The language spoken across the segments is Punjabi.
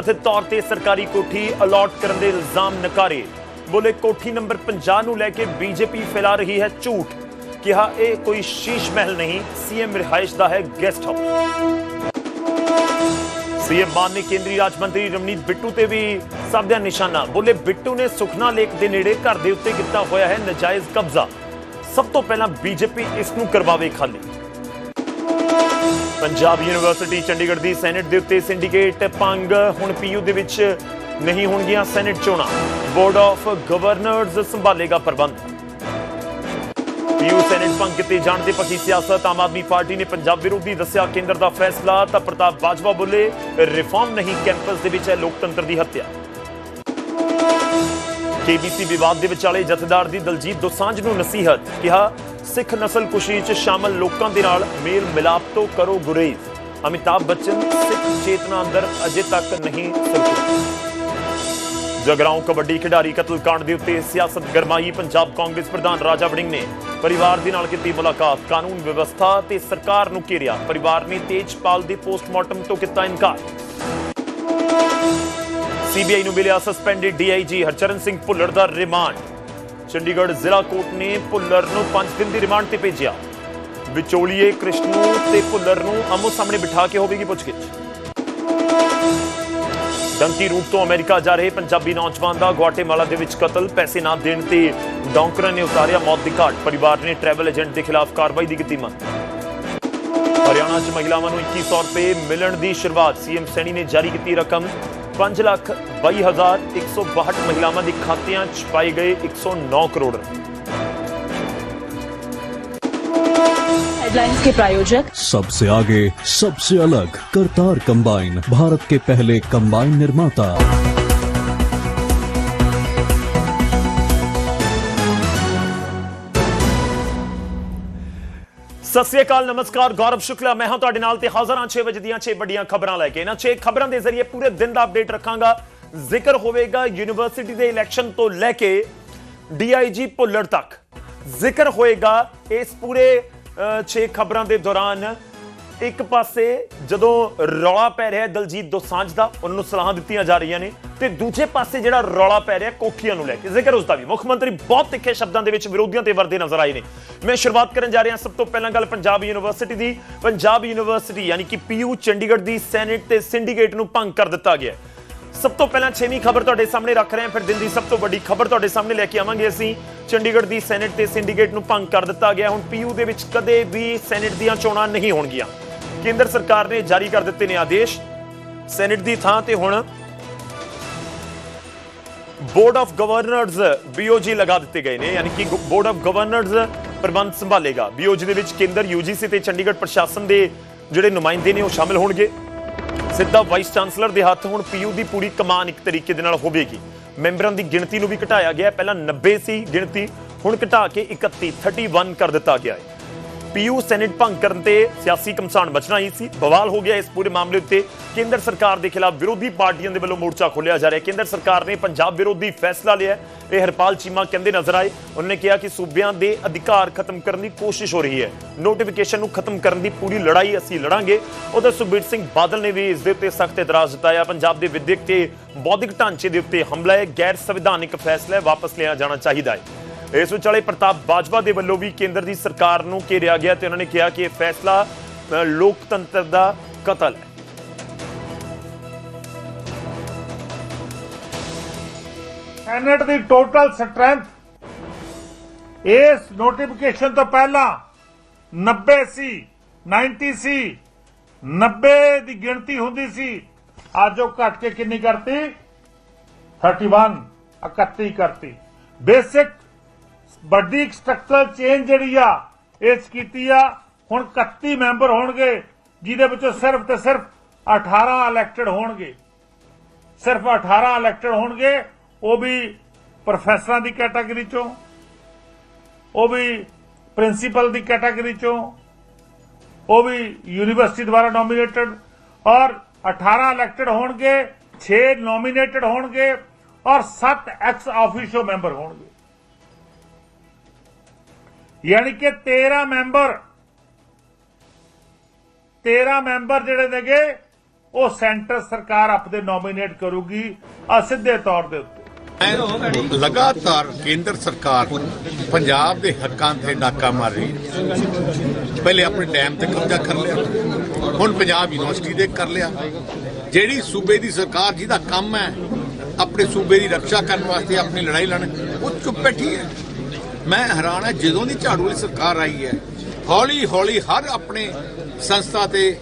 ਕਥਿਤ ਤੌਰ ਤੇ ਸਰਕਾਰੀ ਕੋਠੀ ਅਲਾਟ ਕਰਨ ਦੇ ਇਲਜ਼ਾਮ ਨਕਾਰੇ। ਬੋਲੇ ਕੋਠੀ ਨੰਬਰ 50 ਨੂੰ ਲੈ ਕੇ ਬੀਜੇਪੀ ਫੈਲਾ ਰਹੀ ਹੈ ਝੂਠ। ਕਿਹਾ, ਇਹ ਕੋਈ ਸ਼ੀਸ਼ ਮਹਿਲ ਨਹੀਂ, ਸੀਐਮ ਰਿਹਾਇਸ਼ ਦਾ ਹੈ ਗੈਸਟ ਹਾਊਸ। ਸੀਐਮ ਮਾਨ ਨੇ ਕੇਂਦਰੀ ਰਾਜ ਮੰਤਰੀ ਰਮਨੀਤ ਬਿੱਟੂ ਤੇ ਵੀ ਸਾਧਿਆ ਨਿਸ਼ਾਨਾ। ਬੋਲੇ ਬਿੱਟੂ ਨੇ ਸੁਖਨਾ ਲੇਕ ਦੇ ਨੇੜੇ ਘਰ ਦੇ ਉੱਤੇ ਕੀਤਾ ਹੋਇਆ ਹੈ ਨਜਾਇਜ਼ ਕਬਜ਼ਾ। ਸਭ ਤੋਂ ਪਹਿਲਾਂ ਬੀਜੇਪੀ ਇਸ ਨੂੰ ਕਰਵਾਵੇ ਖਾਲੀ। ਪੰਜਾਬ ਯੂਨੀਵਰਸਿਟੀ ਚੰਡੀਗੜ੍ਹ ਦੀ ਸੈਨੇਟ ਦੇ ਉੱਤੇ ਸਿੰਡੀਕੇਟ ਪੰਗ ਹੁਣ ਪੀਯੂ ਦੇ ਵਿੱਚ ਨਹੀਂ ਹੋਣਗੀਆਂ ਸੈਨੇਟ ਚੋਣਾਂ। ਬੋਰਡ ਆਫ ਗਵਰਨਰਸ ਸੰਭਾਲੇਗਾ ਪ੍ਰਬੰਧ। ਪੀਯੂ ਸੈਨੇਟ ਪੰਗ ਕੀਤੇ ਜਾਣ ਦੇ ਪੱਕੀ ਸਿਆਸਤ ਆਮ ਆਦਮੀ ਪਾਰਟੀ ਨੇ ਪੰਜਾਬ ਵਿਰੋਧੀ ਦੱਸਿਆ। ਕੇਂਦਰ ਦਾ ਫੈਸਲਾ, ਤਾਂ ਪ੍ਰਤਾਪ ਬਾਜਵਾ ਬੋਲੇ, ਰਿਫਾਰਮ ਨਹੀਂ, ਕੈਂਪਸ ਦੇ ਵਿੱਚ ਹੈ ਲੋਕਤੰਤਰ ਦੀ ਹੱਤਿਆ। ਕੇਬੀਸੀ ਵਿਵਾਦ ਦੇ ਵਿਚਾਲੇ ਜਥੇਦਾਰ ਦੀ ਦਲਜੀਤ ਦੋਸਾਂਝ ਨੂੰ ਨਸੀਹਤ, ਕਿਹਾ ਸਿੱਖ ਨਸਲ ਕੁਸ਼ੀ 'ਚ ਸ਼ਾਮਲ ਲੋਕਾਂ ਦੇ ਨਾਲ ਮੇਲ ਮਿਲਾਪ ਤੋਂ ਕਰੋ ਗੁਰੇਜ਼। ਅਮਿਤਾਭ ਬੱਚਨ ਸਿੱਖ ਚੇਤਨਾ ਅੰਦਰ ਅਜੇ ਤੱਕ ਨਹੀਂ ਸਰਕੀ ਜਗਰਾਉਂ ਕਬੱਡੀ ਖਿਡਾਰੀ ਕਤਲकांड ਦੇ ਉੱਤੇ ਸਿਆਸਤ ਗਰਮਾਈ, ਪੰਜਾਬ ਕਾਂਗਰਸ ਪ੍ਰਧਾਨ ਰਾਜਾ ਵੜਿੰਗ ਨੇ ਪਰਿਵਾਰ ਦੇ ਨਾਲ ਕੀਤੀ ਮੁਲਾਕਾਤ। ਕਾਨੂੰਨ ਵਿਵਸਥਾ ਤੇ ਸਰਕਾਰ ਨੂੰ ਘੇਰਿਆ। ਪਰਿਵਾਰ ਨੇ ਤੇਜਪਾਲ ਦੇ ਪੋਸਟਮਾਰਟਮ ਤੋਂ ਕੀਤਾ ਇਨਕਾਰ। ਸੀਬੀਆਈ ਨੂੰ ਮਿਲਿਆ ਸਸਪੈਂਡਡ ਡੀਆਈਜੀ ਹਰਚਰਨ ਸਿੰਘ ਭੁੱਲਰ ਦਾ ਰਿਮਾਂਡ ਚੰਡੀਗੜ੍ਹ ਜ਼ਿਲ੍ਹਾ ਕੋਰਟ ਨੇ ਭੁੱਲਰ ਨੂੰ 5 ਦਿਨ ਦੀ ਰਿਮਾਂਡ ਤੇ ਭੇਜਿਆ। ਵਿਚੋਲੀਏ ਕ੍ਰਿਸ਼ਨੂ ਤੇ ਭੁੱਲਰ ਨੂੰ ਆਮੋ ਸਾਹਮਣੇ ਬਿਠਾ ਕੇ ਹੋਵੇਗੀ ਪੁੱਛਗਿੱਛ। ਡੰਕੀ ਰੂਟ ਤੋਂ ਅਮਰੀਕਾ ਜਾ ਰਹੇ ਪੰਜਾਬੀ ਨੌਜਵਾਨ ਦਾ ਗੁਆਟੇਮਾਲਾ ਦੇ ਵਿੱਚ ਕਤਲ, ਪੈਸੇ ਨਾ ਦੇਣ ਤੇ ਡੌਂਕਰਾਂ ਨੇ ਉਤਾਰਿਆ ਮੌਤ ਦੀ ਘਾਟ। ਪਰਿਵਾਰ ਨੇ ਟਰੈਵਲ ਏਜੰਟ ਦੇ ਖਿਲਾਫ ਕਾਰਵਾਈ ਦੀ ਕੀਤੀ ਮੰਗ। ਹਰਿਆਣਾ 'ਚ ਮਹਿਲਾਵਾਂ ਨੂੰ 2100 ਰੁਪਏ ਮਿਲਣ ਦੀ ਸ਼ੁਰੂਆਤ। ਸੀਐਮ ਸੈਣੀ ਨੇ ਜਾਰੀ ਕੀਤੀ ਰਕਮ। 5 ਲੱਖ 22162 ਮਹਿਲਾਵਾਂ ਦੇ ਖਾਤਿਆਂ 'ਚ ਪਾਏ ਗਏ 109 ਕਰੋੜ ਰੁਪਏ हेडलाइंस के प्रायोजक सबसे आगे सबसे अलग करतार कंबाइन भारत के पहले कंबाइन निर्माता ਸਤਿ ਸ੍ਰੀ ਅਕਾਲ, ਨਮਸਕਾਰ, ਗੌਰਵ ਸ਼ੁਕਲਾ। ਮੈਂ ਹਾਂ ਤੁਹਾਡੇ ਨਾਲ ਤੇ ਹਾਜ਼ਰ ਹਾਂ 6 ਵਜੇ ਦੀਆਂ 6 ਵੱਡੀਆਂ ਖਬਰਾਂ ਲੈ ਕੇ। ਇਹਨਾਂ 6 ਖਬਰਾਂ ਦੇ ਜ਼ਰੀਏ ਪੂਰੇ ਦਿਨ ਦਾ ਅਪਡੇਟ ਰੱਖਾਂਗਾ। ਜ਼ਿਕਰ ਹੋਵੇਗਾ ਯੂਨੀਵਰਸਿਟੀ ਦੇ ਇਲੈਕਸ਼ਨ ਤੋਂ ਲੈ ਕੇ ਡੀਆਈਜੀ ਭੁੱਲਰ ਤੱਕ। ਜ਼ਿਕਰ ਹੋਏਗਾ ਇਸ ਪੂਰੇ 6 ਖਬਰਾਂ ਦੇ ਦੌਰਾਨ ਇੱਕ ਪਾਸੇ ਜਦੋਂ ਰੌਲਾ ਪੈ ਰਿਹਾ ਦਲਜੀਤ ਦੋਸਾਂਝ ਦਾ, ਉਹਨਾਂ ਨੂੰ ਸਲਾਹਾਂ ਦਿੱਤੀਆਂ ਜਾ ਰਹੀਆਂ ਨੇ, ਤੇ ਦੂਜੇ ਪਾਸੇ ਜਿਹੜਾ ਰੌਲਾ ਪੈ ਰਿਹਾ ਕੋਠੀਆਂ ਨੂੰ ਲੈ ਕੇ। ਜ਼ਿਕਰ ਉਸ ਦਾ ਵੀ। ਮੁੱਖ ਮੰਤਰੀ ਬਹੁਤ ਤਿੱਖੇ ਸ਼ਬਦਾਂ ਦੇ ਵਿੱਚ ਵਿਰੋਧੀਆਂ ਤੇ ਵਰਦੇ ਨਜ਼ਰ ਆਏ ਨੇ। ਮੈਂ ਸ਼ੁਰੂਆਤ ਕਰਨ ਜਾ ਰਿਹਾ, ਸਭ ਤੋਂ ਪਹਿਲਾਂ ਗੱਲ ਪੰਜਾਬ ਯੂਨੀਵਰਸਿਟੀ ਦੀ। ਪੰਜਾਬ ਯੂਨੀਵਰਸਿਟੀ, ਯਾਨੀ ਕਿ ਪੀਯੂ ਚੰਡੀਗੜ੍ਹ ਦੀ ਸੈਨੇਟ ਤੇ ਸਿੰਡੀਕੇਟ ਨੂੰ ਭੰਗ ਕਰ ਦਿੱਤਾ ਗਿਆ ਸਭ ਤੋਂ ਪਹਿਲਾਂ ਛੇਵੀਂ ਖਬਰ ਤੁਹਾਡੇ ਸਾਹਮਣੇ ਰੱਖ ਰਹੇ ਹਾਂ, ਫਿਰ ਦਿਨ ਦੀ ਸਭ ਤੋਂ ਵੱਡੀ ਖਬਰ ਤੁਹਾਡੇ ਸਾਹਮਣੇ ਲੈ ਕੇ ਆਵਾਂਗੇ ਅਸੀਂ। ਚੰਡੀਗੜ੍ਹ ਦੀ ਸੈਨੇਟ ਤੇ ਸਿੰਡੀਕੇਟ ਨੂੰ ਭੰਗ ਕਰ ਦਿੱਤਾ ਗਿਆ। ਹੁਣ ਪੀਯੂ ਦੇ ਵਿੱਚ ਕਦੇ ਵੀ ਸੈਨੇਟ ਦੀਆਂ ਚੋਣਾਂ ਨਹੀਂ ਹੋਣਗੀਆਂ। ਕੇਂਦਰ ਸਰਕਾਰ ਨੇ ਜਾਰੀ ਕਰ ਦਿੱਤੇ ਨੇ ਆਦੇਸ਼। ਸੈਨੇਟ ਦੀ ਥਾਂ ਤੇ ਹੁਣ ਬੋਰਡ ਆਫ ਗਵਰਨਰਸ ਬੀਓਜੀ ਲਗਾ ਦਿੱਤੇ ਗਏ ਨੇ, ਯਾਨੀ ਕਿ ਬੋਰਡ ਆਫ ਗਵਰਨਰਸ ਪ੍ਰਬੰਧ ਸੰਭਾਲੇਗਾ। ਬੀਓਜੀ ਦੇ ਵਿੱਚ ਕੇਂਦਰ ਯੂਜੀਸੀ ਤੇ ਚੰਡੀਗੜ੍ਹ ਪ੍ਰਸ਼ਾਸਨ ਦੇ ਜਿਹੜੇ ਨੁਮਾਇੰਦੇ ਨੇ ਉਹ ਸ਼ਾਮਿਲ ਹੋਣਗੇ। ਸਿੱਧਾ ਵਾਈਸ ਚਾਂਸਲਰ ਦੇ ਹੱਥ ਹੁਣ ਪੀਯੂ ਦੀ ਪੂਰੀ ਕਮਾਨ ਇੱਕ ਤਰੀਕੇ ਦੇ ਨਾਲ ਹੋਵੇਗੀ। ਮੈਂਬਰਾਂ ਦੀ ਗਿਣਤੀ ਨੂੰ ਵੀ ਘਟਾਇਆ ਗਿਆ। ਪਹਿਲਾਂ 90 ਸੀ ਗਿਣਤੀ, ਹੁਣ ਘਟਾ ਕੇ 31 31 ਕਰ ਦਿੱਤਾ ਗਿਆ ਹੈ। ਪੀਯੂ ਸੈਨੇਟ ਭੰਗ ਕਰਨ ਤੇ ਸਿਆਸੀ ਕਮਸਾਨ ਬਚਣਾ ਹੀ ਸੀ। ਬਵਾਲ ਹੋ ਗਿਆ ਇਸ ਪੂਰੇ ਮਾਮਲੇ ਉੱਤੇ। ਕੇਂਦਰ ਸਰਕਾਰ ਦੇ ਖਿਲਾਫ ਵਿਰੋਧੀ ਪਾਰਟੀਆਂ ਦੇ ਵੱਲੋਂ ਮੋਰਚਾ ਖੋਲ੍ਹਿਆ ਜਾ ਰਿਹਾ ਕੇਂਦਰ ਸਰਕਾਰ ਨੇ ਪੰਜਾਬ ਵਿਰੋਧੀ ਫੈਸਲਾ ਲਿਆ ਇਹ ਹਰਪਾਲ ਚੀਮਾ ਕਹਿੰਦੇ ਨਜ਼ਰ ਆਏ। ਉਹਨਾਂ ਨੇ ਕਿਹਾ ਕਿ ਸੂਬਿਆਂ ਦੇ ਅਧਿਕਾਰ ਖਤਮ ਕਰਨ ਦੀ ਕੋਸ਼ਿਸ਼ ਹੋ ਰਹੀ ਹੈ। ਨੋਟੀਫਿਕੇਸ਼ਨ ਨੂੰ ਖਤਮ ਕਰਨ ਦੀ ਪੂਰੀ ਲੜਾਈ ਅਸੀਂ ਲੜਾਂਗੇ। ਉਧਰ ਸੁਖਬੀਰ ਸਿੰਘ ਬਾਦਲ ਨੇ ਵੀ ਇਸ ਦੇ ਉੱਤੇ ਸਖਤ ਇਤਰਾਜ਼ ਜਤਾਇਆ। ਪੰਜਾਬ ਦੇ ਵਿਦਿਅਕ ਤੇ ਬੌਧਿਕ ਢਾਂਚੇ ਦੇ ਉੱਤੇ ਹਮਲਾ ਹੈ। ਗੈਰ ਸੰਵਿਧਾਨਿਕ ਫੈਸਲਾ ਵਾਪਸ ਲਿਆ ਜਾਣਾ ਚਾਹੀਦਾ ਹੈ। ਇਸ ਵਿਚਾਲੇ ਪ੍ਰਤਾਪ ਬਾਜਵਾ ਦੇ ਵੱਲੋਂ ਵੀ ਕੇਂਦਰ ਦੀ ਸਰਕਾਰ ਨੂੰ ਘੇਰਿਆ ਗਿਆ ਤੇ ਉਹਨਾਂ ਨੇ ਕਿਹਾ ਕਿ ਇਹ ਫੈਸਲਾ ਲੋਕਤੰਤਰ ਦਾ ਕਤਲ ਹੈ। ਸੈਨੇਟ ਦੀ ਟੋਟਲ ਸਟਰੈਂਥ ਇਸ ਨੋਟੀਫਿਕੇਸ਼ਨ ਤੋਂ ਪਹਿਲਾਂ 90 ਸੀ 90 ਸੀ 90 ਦੀ ਗਿਣਤੀ ਹੁੰਦੀ ਸੀ, ਅੱਜ ਉਹ ਘਟ ਕੇ ਕਿੰਨੀ ਕਰਤੀ? 31 31 ਕਰਤੀ। ਬੇਸਿਕ ਵੱਡੀ ਸਟਰਕਚਰਲ ਚੇਂਜ ਜਿਹੜੀ ਆ, ਇਸ ਕੀਤੀ ਆ, ਹੁਣ 31 ਮੈਂਬਰ ਹੋਣਗੇ, ਜਿਹਦੇ ਵਿੱਚੋਂ ਸਿਰਫ ਤੇ ਸਿਰਫ 18 ਇਲੈਕਟਡ ਹੋਣਗੇ। ਸਿਰਫ 18 ਇਲੈਕਟਡ ਹੋਣਗੇ, ਉਹ ਵੀ ਪ੍ਰੋਫੈਸਰਾਂ ਦੀ ਕੈਟਾਗਰੀ ਚੋਂ, ਉਹ ਵੀ ਪ੍ਰਿੰਸੀਪਲ ਦੀ ਕੈਟਾਗਰੀ ਚੋਂ, ਉਹ ਵੀ ਯੂਨੀਵਰਸਿਟੀ ਦੁਆਰਾ ਨੋਮੀਨੇਟਡ ਔਰ 18 ਇਲੈਕਟਡ ਹੋਣਗੇ 6 ਨੋਮੀਨੇਟਡ ਹੋਣਗੇ ਔਰ 7 ਐਕਸ ਆਫੀਸ਼ੋ ਮੈਂਬਰ ਹੋਣਗੇ। ਯਾਨੀ ਕਿ 13 ਮੈਂਬਰ 13 ਮੈਂਬਰ ਜਿਹੜੇ ਨੇਗੇ, ਉਹ ਸੈਂਟਰ ਸਰਕਾਰ ਆਪਦੇ ਨੋਮੀਨੇਟ ਕਰੂਗੀ ਆ ਸਿੱਧੇ ਤੌਰ ਦੇ ਉੱਤੇ। ਲਗਾਤਾਰ ਕੇਂਦਰ ਸਰਕਾਰ ਪੰਜਾਬ ਦੇ ਹੱਕਾਂ ਤੇ ਡਾਕਾ ਮਾਰ ਰਹੀ ਹੈ। ਪਹਿਲੇ ਆਪਣੇ ਡੈਮ ਤੇ ਕਬਜ਼ਾ ਕਰ ਲਿਆ, ਹੁਣ ਪੰਜਾਬ ਯੂਨੀਵਰਸਿਟੀ ਦੇ ਕਰ ਲਿਆ। ਜਿਹੜੀ ਸੂਬੇ ਦੀ ਸਰਕਾਰ ਜਿਹਦਾ ਕੰਮ ਹੈ, ਆਪਣੇ ਸੂਬੇ ਦੀ ਰੱਖਿਆ ਕਰਨ ਵਾਸਤੇ ਆਪਣੀ ਲੜਾਈ ਲੜਨ, ਉਹ ਚੁੱਪ ਬੈਠੀ ਹੈ। ਮੈਂ ਹੈਰਾਨ ਹਾਂ, ਜਦੋਂ ਦੀ ਝਾੜੂ ਵਾਲੀ ਸਰਕਾਰ ਆਈ ਹੈ, ਹੌਲੀ ਹੌਲੀ ਹਰ ਆਪਣੇ ਸੰਸਥਾ ਤੇ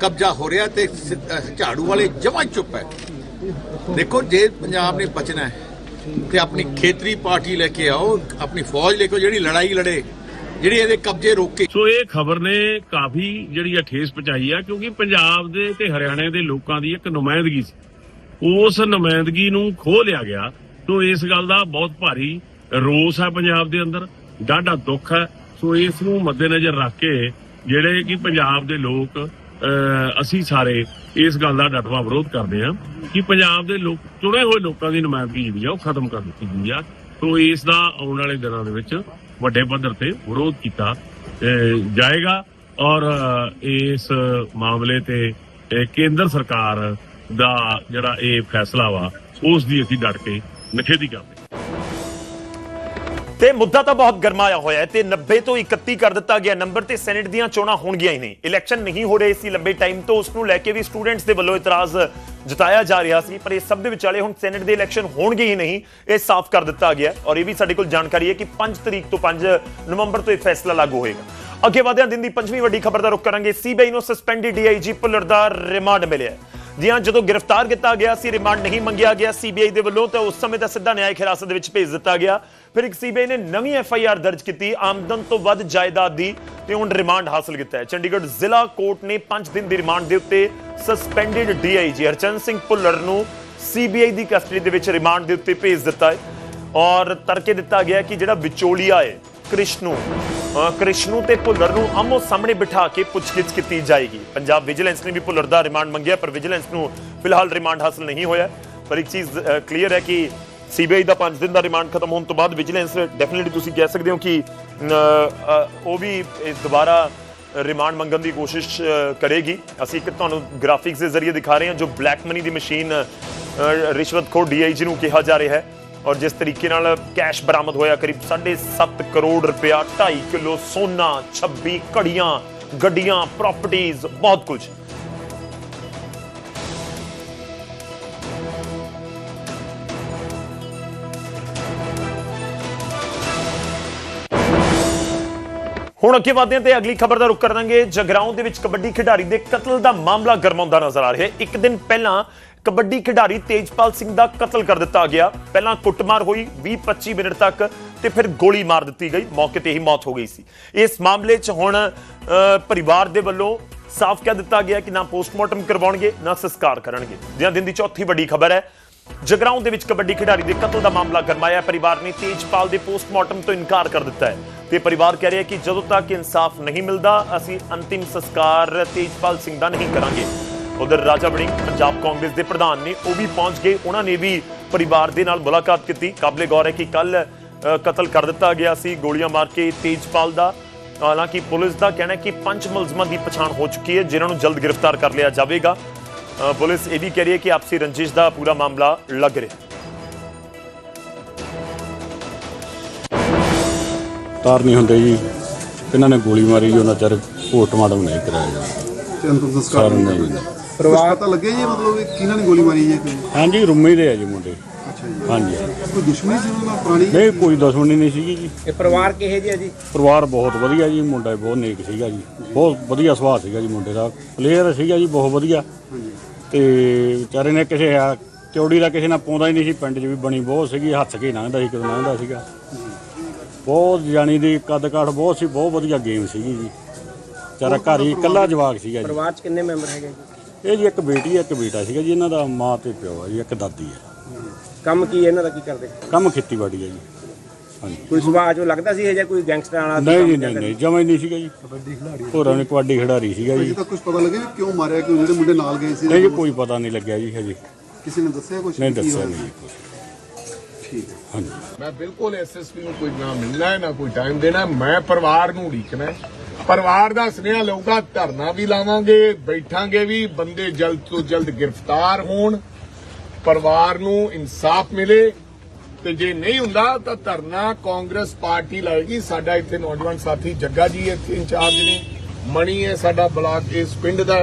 ਕਬਜ਼ਾ ਹੋ ਰਿਹਾ ਤੇ ਝਾੜੂ ਵਾਲੇ ਜਮਾਂ ਚੁੱਪ ਹੈ। ਦੇਖੋ, ਜੇ ਪੰਜਾਬ ਨੇ ਬਚਣਾ ਹੈ ਤੇ ਆਪਣੀ ਖੇਤਰੀ ਪਾਰਟੀ ਲੈ ਕੇ ਆਓ, ਆਪਣੀ ਫੌਜ ਲੈ ਕੇ ਜਿਹੜੀ ਲੜਾਈ ਲੜੇ, ਜਿਹੜੀ ਇਹਦੇ ਕਬਜ਼ੇ ਰੋਕੇ ਸੋ ਇਹ ਖਬਰ ਨੇ ਕਾਫੀ ਜਿਹੜੀ ਆ ਠੇਸ ਪਹੁੰਚਾਈ ਆ, ਕਿਉਂਕਿ ਪੰਜਾਬ ਦੇ ਤੇ ਹਰਿਆਣੇ ਦੇ ਲੋਕਾਂ ਦੀ ਇੱਕ ਨੁਮਾਇੰਦਗੀ ਸੀ। ਉਸ ਨੁਮਾਇੰਦਗੀ ਨੂੰ ਖੋਹ ਲਿਆ ਗਿਆ, ਸੋ ਇਸ ਗੱਲ ਦਾ ਬਹੁਤ ਭਾਰੀ ਰੋਸ ਹੈ ਪੰਜਾਬ ਦੇ ਅੰਦਰ, ਡਾਢਾ ਦੁੱਖ ਹੈ। ਸੋ ਇਸ ਨੂੰ ਮੱਦੇਨਜ਼ਰ ਰੱਖ ਕੇ ਜਿਹੜੇ ਕਿ ਪੰਜਾਬ ਦੇ ਲੋਕ ਅਸੀਂ ਸਾਰੇ ਇਸ ਗੱਲ ਦਾ ਡਟਵਾ ਵਿਰੋਧ ਕਰਦੇ ਹਾਂ ਕਿ ਪੰਜਾਬ ਦੇ ਲੋਕ, ਚੁਣੇ ਹੋਏ ਲੋਕਾਂ ਦੀ ਨੁਮਾਇੰਦਗੀ ਜਿਹੜੀ ਆ ਉਹ ਖਤਮ ਕਰ ਦਿੱਤੀ ਗਈ ਆ। ਸੋ ਇਸ ਦਾ ਆਉਣ ਵਾਲੇ ਦਿਨਾਂ ਦੇ ਵਿੱਚ ਵੱਡੇ ਪੱਧਰ ਤੇ ਵਿਰੋਧ ਕੀਤਾ ਜਾਏਗਾ ਔਰ ਇਸ ਮਾਮਲੇ ਤੇ ਕੇਂਦਰ ਸਰਕਾਰ ਦਾ ਜਿਹੜਾ ਇਹ ਫੈਸਲਾ ਵਾ, ਉਸ ਦੀ ਅਸੀਂ ਡਟ ਕੇ ਨਿਖੇਧੀ ਕਰਦੇ ਤੇ ਮੁੱਦਾ ਤਾਂ ਬਹੁਤ ਗਰਮਾਇਆ ਹੋਇਆ ਹੈ ਤੇ 90 ਤੋਂ 31 ਕਰ ਦਿੱਤਾ ਗਿਆ ਨੰਬਰ ਤੇ ਸੈਨੇਟ ਦੀਆਂ ਚੋਣਾਂ ਹੋਣਗੀਆਂ ਹੀ ਨਹੀਂ। ਇਲੈਕਸ਼ਨ ਨਹੀਂ ਹੋ ਰਹੇ ਸੀ ਲੰਬੇ ਟਾਈਮ ਤੋਂ, ਉਸ ਨੂੰ ਲੈ ਕੇ ਵੀ ਸਟੂਡੈਂਟਸ ਦੇ ਵੱਲੋਂ ਇਤਰਾਜ਼ ਜਤਾਇਆ ਜਾ ਰਿਹਾ ਸੀ, ਪਰ ਇਹ ਸਭ ਦੇ ਵਿਚਾਲੇ ਹੁਣ ਸੈਨੇਟ ਦੇ ਇਲੈਕਸ਼ਨ ਹੋਣਗੇ ਹੀ ਨਹੀਂ, ਇਹ ਸਾਫ਼ ਕਰ ਦਿੱਤਾ ਗਿਆ ਔਰ ਇਹ ਵੀ ਸਾਡੇ ਕੋਲ ਜਾਣਕਾਰੀ ਹੈ ਕਿ 5 ਤਰੀਕ ਤੋਂ 5 ਨਵੰਬਰ ਤੋਂ ਇਹ ਫੈਸਲਾ ਲਾਗੂ ਹੋਏਗਾ। ਅੱਗੇ ਵਧਿਆਂ ਦਿਨ ਦੀ ਪੰਜਵੀਂ ਵੱਡੀ ਖਬਰ ਦਾ ਰੁਖ ਕਰਾਂਗੇ, ਸੀਬੀਆਈ ਨੂੰ ਸਸਪੈਂਡਡ ਡੀਆਈਜੀ ਭੁੱਲਰ ਦਾ ਰਿਮਾਂਡ ਮਿਲਿਆ ਹੈ। ਜੀ ਹਾਂ, ਜਦੋਂ ਗ੍ਰਿਫਤਾਰ ਕੀਤਾ ਗਿਆ ਸੀ ਰਿਮਾਂਡ ਨਹੀਂ ਮੰਗਿਆ ਗਿਆ ਸੀਬੀਆਈ ਦੇ ਵੱਲੋਂ, ਤਾਂ ਉਸ ਸਮੇਂ ਤਾਂ ਸਿੱਧਾ ਨਿਆਇਕ ਹਿਰਾਸਤ ਦੇ ਵਿੱਚ ਭੇਜ ਦਿੱਤਾ ਗਿਆ। ਫਿਰ ਇੱਕ ਸੀਬੀਆਈ ਨੇ ਨਵੀਂ ਐਫਆਈਆਰ ਦਰਜ ਕੀਤੀ ਆਮਦਨ ਤੋਂ ਵੱਧ ਜਾਇਦਾਦ ਦੀ ਤੇ ਹੁਣ ਰਿਮਾਂਡ ਹਾਸਲ ਕੀਤਾ ਹੈ। ਚੰਡੀਗੜ੍ਹ ਜ਼ਿਲ੍ਹਾ ਕੋਰਟ ਨੇ 5 ਦਿਨ ਦੀ ਰਿਮਾਂਡ ਦੇ ਉੱਤੇ ਸਸਪੈਂਡਡ ਡੀਆਈਜੀ ਹਰਚੰਦ ਸਿੰਘ ਭੁੱਲਰ ਨੂੰ ਸੀਬੀਆਈ ਦੀ ਕਸਟਡੀ ਦੇ ਵਿੱਚ ਰਿਮਾਂਡ ਦੇ ਉੱਤੇ ਭੇਜ ਦਿੱਤਾ ਹੈ। ਔਰ ਤਰਕੇ ਦਿੱਤਾ ਗਿਆ ਕਿ ਜਿਹੜਾ ਵਿਚੋਲੀਆ ਹੈ ਕ੍ਰਿਸ਼ਨੂ ਅ, ਕ੍ਰਿਸ਼ਨੂ ਤੇ ਭੁੱਲਰ ਨੂੰ ਆਮੋ ਸਾਹਮਣੇ ਬਿਠਾ ਕੇ ਪੁੱਛਗਿੱਛ ਕੀਤੀ ਜਾਏਗੀ। ਪੰਜਾਬ ਵਿਜੀਲੈਂਸ ਨੇ ਵੀ ਭੁੱਲਰ ਦਾ ਰਿਮਾਂਡ ਮੰਗਿਆ ਪਰ ਵਿਜੀਲੈਂਸ ਨੂੰ ਫਿਲਹਾਲ ਰਿਮਾਂਡ ਹਾਸਲ ਨਹੀਂ ਹੋਇਆ। ਪਰ ਇੱਕ ਚੀਜ਼ ਕਲੀਅਰ ਹੈ ਕਿ ਸੀਬੀਆਈ ਦਾ 5 ਦਿਨ ਦਾ ਰਿਮਾਂਡ ਖਤਮ ਹੋਣ ਤੋਂ ਬਾਅਦ ਵਿਜੀਲੈਂਸ ਡੈਫੀਨਿਟਲੀ ਤੁਸੀਂ ਕਹਿ ਸਕਦੇ ਹੋ ਕਿ ਉਹ ਵੀ ਦੁਬਾਰਾ ਰਿਮਾਂਡ ਮੰਗਣ ਦੀ ਕੋਸ਼ਿਸ਼ ਕਰੇਗੀ। ਅਸੀਂ ਇੱਕ ਤੁਹਾਨੂੰ ਗ੍ਰਾਫਿਕਸ ਦੇ ਜ਼ਰੀਏ ਦਿਖਾ ਰਹੇ ਹਾਂ, ਜੋ ਬਲੈਕ ਮਨੀ ਦੀ ਮਸ਼ੀਨ ਰਿਸ਼ਵਤਖੋਰ ਡੀਆਈਜੀ ਨੂੰ ਕਿਹਾ ਜਾ ਰਿਹਾ ਹੈ। ਔਰ ਜਿਸ ਤਰੀਕੇ ਨਾਲ ਕੈਸ਼ ਬਰਾਮਦ ਹੋਇਆ, ਕਰੀਬ 7.5 ਕਰੋੜ ਰੁਪਇਆ 2.5 ਕਿਲੋ ਸੋਨਾ 26 ਘੜੀਆਂ, ਗੱਡੀਆਂ ਪ੍ਰਾਪਰਟੀਆਂ ਬਹੁਤ ਕੁਝ। ਹੁਣ ਅੱਗੇ ਵਧਦੇ ਹਾਂ ਤੇ ਅਗਲੀ ਖਬਰ ਦਾ ਰੁਖ ਕਰਾਂਗੇ ਜਗਰਾਉਂ ਦੇ ਵਿੱਚ ਕਬੱਡੀ ਖਿਡਾਰੀ ਦੇ ਕਤਲ ਦਾ ਮਾਮਲਾ ਗਰਮਾਉਂਦਾ ਨਜ਼ਰ ਆ ਰਿਹਾ ਹੈ। ਇੱਕ ਦਿਨ ਪਹਿਲਾਂ ਕਬੱਡੀ ਖਿਡਾਰੀ ਤੇਜਪਾਲ ਸਿੰਘ ਦਾ ਕਤਲ ਕਰ ਦਿੱਤਾ ਗਿਆ। ਪਹਿਲਾਂ ਕੁੱਟਮਾਰ ਹੋਈ 20-25 ਮਿੰਟ ਤੱਕ ਤੇ ਫਿਰ ਗੋਲੀ ਮਾਰ ਦਿੱਤੀ ਗਈ। ਮੌਕੇ ਤੇ ਹੀ ਮੌਤ ਹੋ ਗਈ ਸੀ। ਇਸ ਮਾਮਲੇ 'ਚ ਹੁਣ ਪਰਿਵਾਰ ਦੇ ਵੱਲੋਂ ਸਾਫ਼ ਕਹਿ ਦਿੱਤਾ ਗਿਆ ਕਿ ਨਾ ਪੋਸਟਮਾਰਟਮ ਕਰਵਾਉਣਗੇ, ਨਾ ਸੰਸਕਾਰ ਕਰਨਗੇ। ਜਿਹਾਂ ਦਿਨ ਦੀ ਚੌਥੀ ਵੱਡੀ ਖਬਰ ਹੈ। ਜਗਰਾਉਂ ਦੇ ਵਿੱਚ ਕਬੱਡੀ ਖਿਡਾਰੀ ਦੇ ਕਤਲ ਦਾ ਮਾਮਲਾ ਗਰਮਾਇਆ। ਪਰਿਵਾਰ ਨੇ ਤੇਜਪਾਲ ਦੇ ਪੋਸਟਮਾਰਟਮ ਤੋਂ ਇਨਕਾਰ ਕਰ ਦਿੱਤਾ ਹੈ ਤੇ ਪਰਿਵਾਰ ਕਹਿ ਰਿਹਾ ਕਿ ਜਦੋਂ ਤੱਕ ਇਨਸਾਫ ਨਹੀਂ ਮਿਲਦਾ, ਅਸੀਂ ਅੰਤਿਮ ਸੰਸਕਾਰ ਤੇਜਪਾਲ ਸਿੰਘ ਦਾ ਨਹੀਂ ਕਰਾਂਗੇ। ਉਧਰ ਰਾਜਾ ਵੜਿੰਗ ਪੰਜਾਬ ਕਾਂਗਰਸ ਦੇ ਪ੍ਰਧਾਨ ਨੇ ਉਹ ਵੀ ਪਹੁੰਚ ਗਏ। ਉਹਨਾਂ ਨੇ ਵੀ ਪਰਿਵਾਰ ਦੇ ਨਾਲ ਮੁਲਾਕਾਤ ਕੀਤੀ। ਕਾਬਲੇ ਗੌਰ ਹੈ ਕਿ ਕੱਲ ਕਤਲ ਕਰ ਦਿੱਤਾ ਗਿਆ ਸੀ ਗੋਲੀਆਂ ਮਾਰ ਕੇ ਤੇਜਪਾਲ ਦਾ। ਹਾਲਾਂਕਿ ਪੁਲਿਸ ਦਾ ਕਹਿਣਾ ਹੈ ਕਿ ਪੰਜ ਮੁਲਜ਼ਮਾਂ ਦੀ ਪਛਾਣ ਹੋ ਚੁੱਕੀ ਹੈ, ਜਿਨ੍ਹਾਂ ਨੂੰ ਜਲਦ ਗ੍ਰਿਫਤਾਰ ਕਰ ਲਿਆ ਜਾਵੇਗਾ। ਪੁਲਿਸ ਇਹ ਵੀ ਕਹਿ ਰਹੀ ਹੈ ਕਿ ਆਪਸੀ ਰੰਜਿਸ਼ ਦਾ ਪੂਰਾ ਮਾਮਲਾ ਲੱਗ ਰਿਹਾ ਤਾਰ ਨਹੀਂ ਹੁੰਦੇ ਜੀ। ਇਹਨਾਂ ਨੇ ਗੋਲੀ ਮਾਰੀ ਜੀ ਉਹਨਾਂ ਚਿਰ ਪੋਸਟਮਾਰਟਮ ਨਹੀਂ ਕਰਾਇਆ ਜੀ। ਤੇ ਅੰਤਿਮ ਸੰਸਕਾਰ ਸਾਰਿਆਂ ਨਹੀਂ। ਜੀ। ਪਰਿਵਾਰ ਪਤਾ ਲੱਗਿਆ ਜੀ ਮਤਲਬ ਇਹ ਕਿਹਨਾਂ ਨੇ ਗੋਲੀ ਮਾਰੀ ਹੈ ਕੋਈ? ਹਾਂਜੀ ਰੁਮੇ ਦੇ ਆ ਜੀ ਮੁੰਡੇ। ਅੱਛਾ ਜੀ। ਹਾਂਜੀ। ਕੋਈ ਦੁਸ਼ਮਣੀ ਸੀ ਉਹਨਾਂ ਨਾਲ ਪੁਰਾਣੀ? ਨਹੀਂ ਕੋਈ ਦੁਸ਼ਮਣੀ ਨਹੀਂ ਸੀਗੀ ਜੀ। ਇਹ ਪਰਿਵਾਰ ਕਿਹੇ ਜਿਹਾ ਜੀ? ਪਰਿਵਾਰ ਬਹੁਤ ਵਧੀਆ ਜੀ ਮੁੰਡਾ ਬਹੁਤ ਨੇਕ ਸੀਗਾ ਜੀ। ਬਹੁਤ ਵਧੀਆ ਸੁਭਾਅ ਸੀਗਾ ਜੀ ਮੁੰਡੇ ਦਾ। ਪਲੇਅਰ ਸੀਗਾ ਜੀ ਬਹੁਤ ਵਧੀਆ। ਤੇ ਵਿਚਾਰੇ ਨੇ ਕਿਸੇ ਆ ਚੌੜੀ ਦਾ ਕਿਸੇ ਨਾਲ ਪਾਉਂਦਾ ਹੀ ਨਹੀਂ ਸੀ ਪਿੰਡ 'ਚ ਵੀ ਬਣੀ ਬਹੁਤ ਸੀਗੀ ਹੱਥ ਕੇ ਲੰਘਦਾ ਸੀ ਕਦੋਂ ਲੰਘਦਾ ਸੀਗਾ। ਬਹੁਤ ਜਾਣੀ ਦੀ ਕੱਦ ਕਾਠ ਬਹੁਤ ਸੀ ਬਹੁਤ ਵਧੀਆ ਗੇਮ ਸੀਗੀ ਜੀ। ਵਿਚਾਰਾ ਘਰ ਹੀ ਇਕੱਲਾ ਜਵਾਕ ਸੀਗਾ ਜੀ। ਪਰਿਵਾਰ ਚ ਕਿੰਨੇ ਮੈਂਬਰ ਹੈਗੇ ਜੀ? ਇਹ ਜੀ ਇੱਕ ਬੇਟੀ ਹੈ ਇੱਕ ਬੇਟਾ ਸੀਗਾ ਜੀ ਇਹਨਾਂ ਦਾ ਮਾਂ ਤੇ ਪਿਓ ਹੈ ਜੀ ਇੱਕ ਦਾਦੀ ਹੈ। ਕੰਮ ਕੀ ਇਹਨਾਂ ਦਾ ਕੀ ਕਰਦੇ? ਕੰਮ ਖੇਤੀਬਾੜੀ ਹੈ ਜੀ। ਕੋਈ ਸੁਭਾਅ ਜੋ ਲੱਗਦਾ ਸੀ ਇਹ ਜਿਹਾ ਕੋਈ ਗੈਂਗਸਟਰ ਵਾਲਾ ਨਹੀਂ ਜੀ ਨਹੀਂ ਨਹੀਂ ਜਮਾ ਹੀ ਨਹੀਂ ਸੀਗਾ ਜੀ। ਹੋਰਾਂ ਨੇ ਕਬੱਡੀ ਖਿਡਾਰੀ ਸੀਗਾ ਅਜੇ ਜੀ। ਤੱਕ ਕੁਝ ਪਤਾ ਲੱਗਿਆ ਵੀ ਕਿਉਂ ਮਾਰਿਆ ਕਿਉਂ ਜਿਹੜੇ ਮੁੰਡੇ ਨਾਲ ਗਏ ਸੀ? ਨਹੀਂ ਜੀ ਕੋਈ ਪਤਾ ਨਹੀਂ ਲੱਗਿਆ ਜੀ ਹਜੇ। ਕਿਸੇ ਨੇ ਦੱਸਿਆ ਕੁਝ ਨਹੀਂ ਦੱਸਿਆ ਨਹੀਂ ਜੀ ਕੁਛ। ਠੀਕ ਹੈ। ਹਾਂਜੀ। ਮੈਂ ਬਿਲਕੁਲ ਐਸਐਸਪੀ ਨੂੰ ਕੋਈ ਨਾ ਮਿਲਣਾ ਹੈ ਨਾ ਕੋਈ ਟਾਈਮ ਦੇਣਾ ਹੈ। ਮੈਂ ਪਰਿਵਾਰ ਨੂੰ ਉਡੀਕਣਾ ਹੈ। ਪਰਿਵਾਰ ਦਾ ਸੁਨੇਹਾ ਲਊਗਾ ਧਰਨਾ ਵੀ ਲਾਵਾਂਗੇ ਬੈਠਾਂਗੇ ਵੀ ਬੰਦੇ ਜਲਦ ਤੋਂ ਜਲਦ ਗ੍ਰਿਫਤਾਰ ਹੋਣ। ਪਰਿਵਾਰ ਨੂੰ ਇਨਸਾਫ ਮਿਲੇ। ਤੇ ਜੇ ਨਹੀਂ ਹੁੰਦਾ ਤਾਂ ਧਰਨਾ ਕਾਂਗਰਸ ਪਾਰਟੀ ਲਾਏਗੀ ਸਾਡਾ ਇੱਥੇ ਨੌਜਵਾਨ ਸਾਥੀ ਜੱਗਾ ਜੀ ਇੱਥੇ ਇੰਚਾਰਜ ਨੇ। ਮਣੀ ਹੈ ਸਾਡਾ ਬਲਾਕ, ਇਸ ਪਿੰਡ ਦਾ।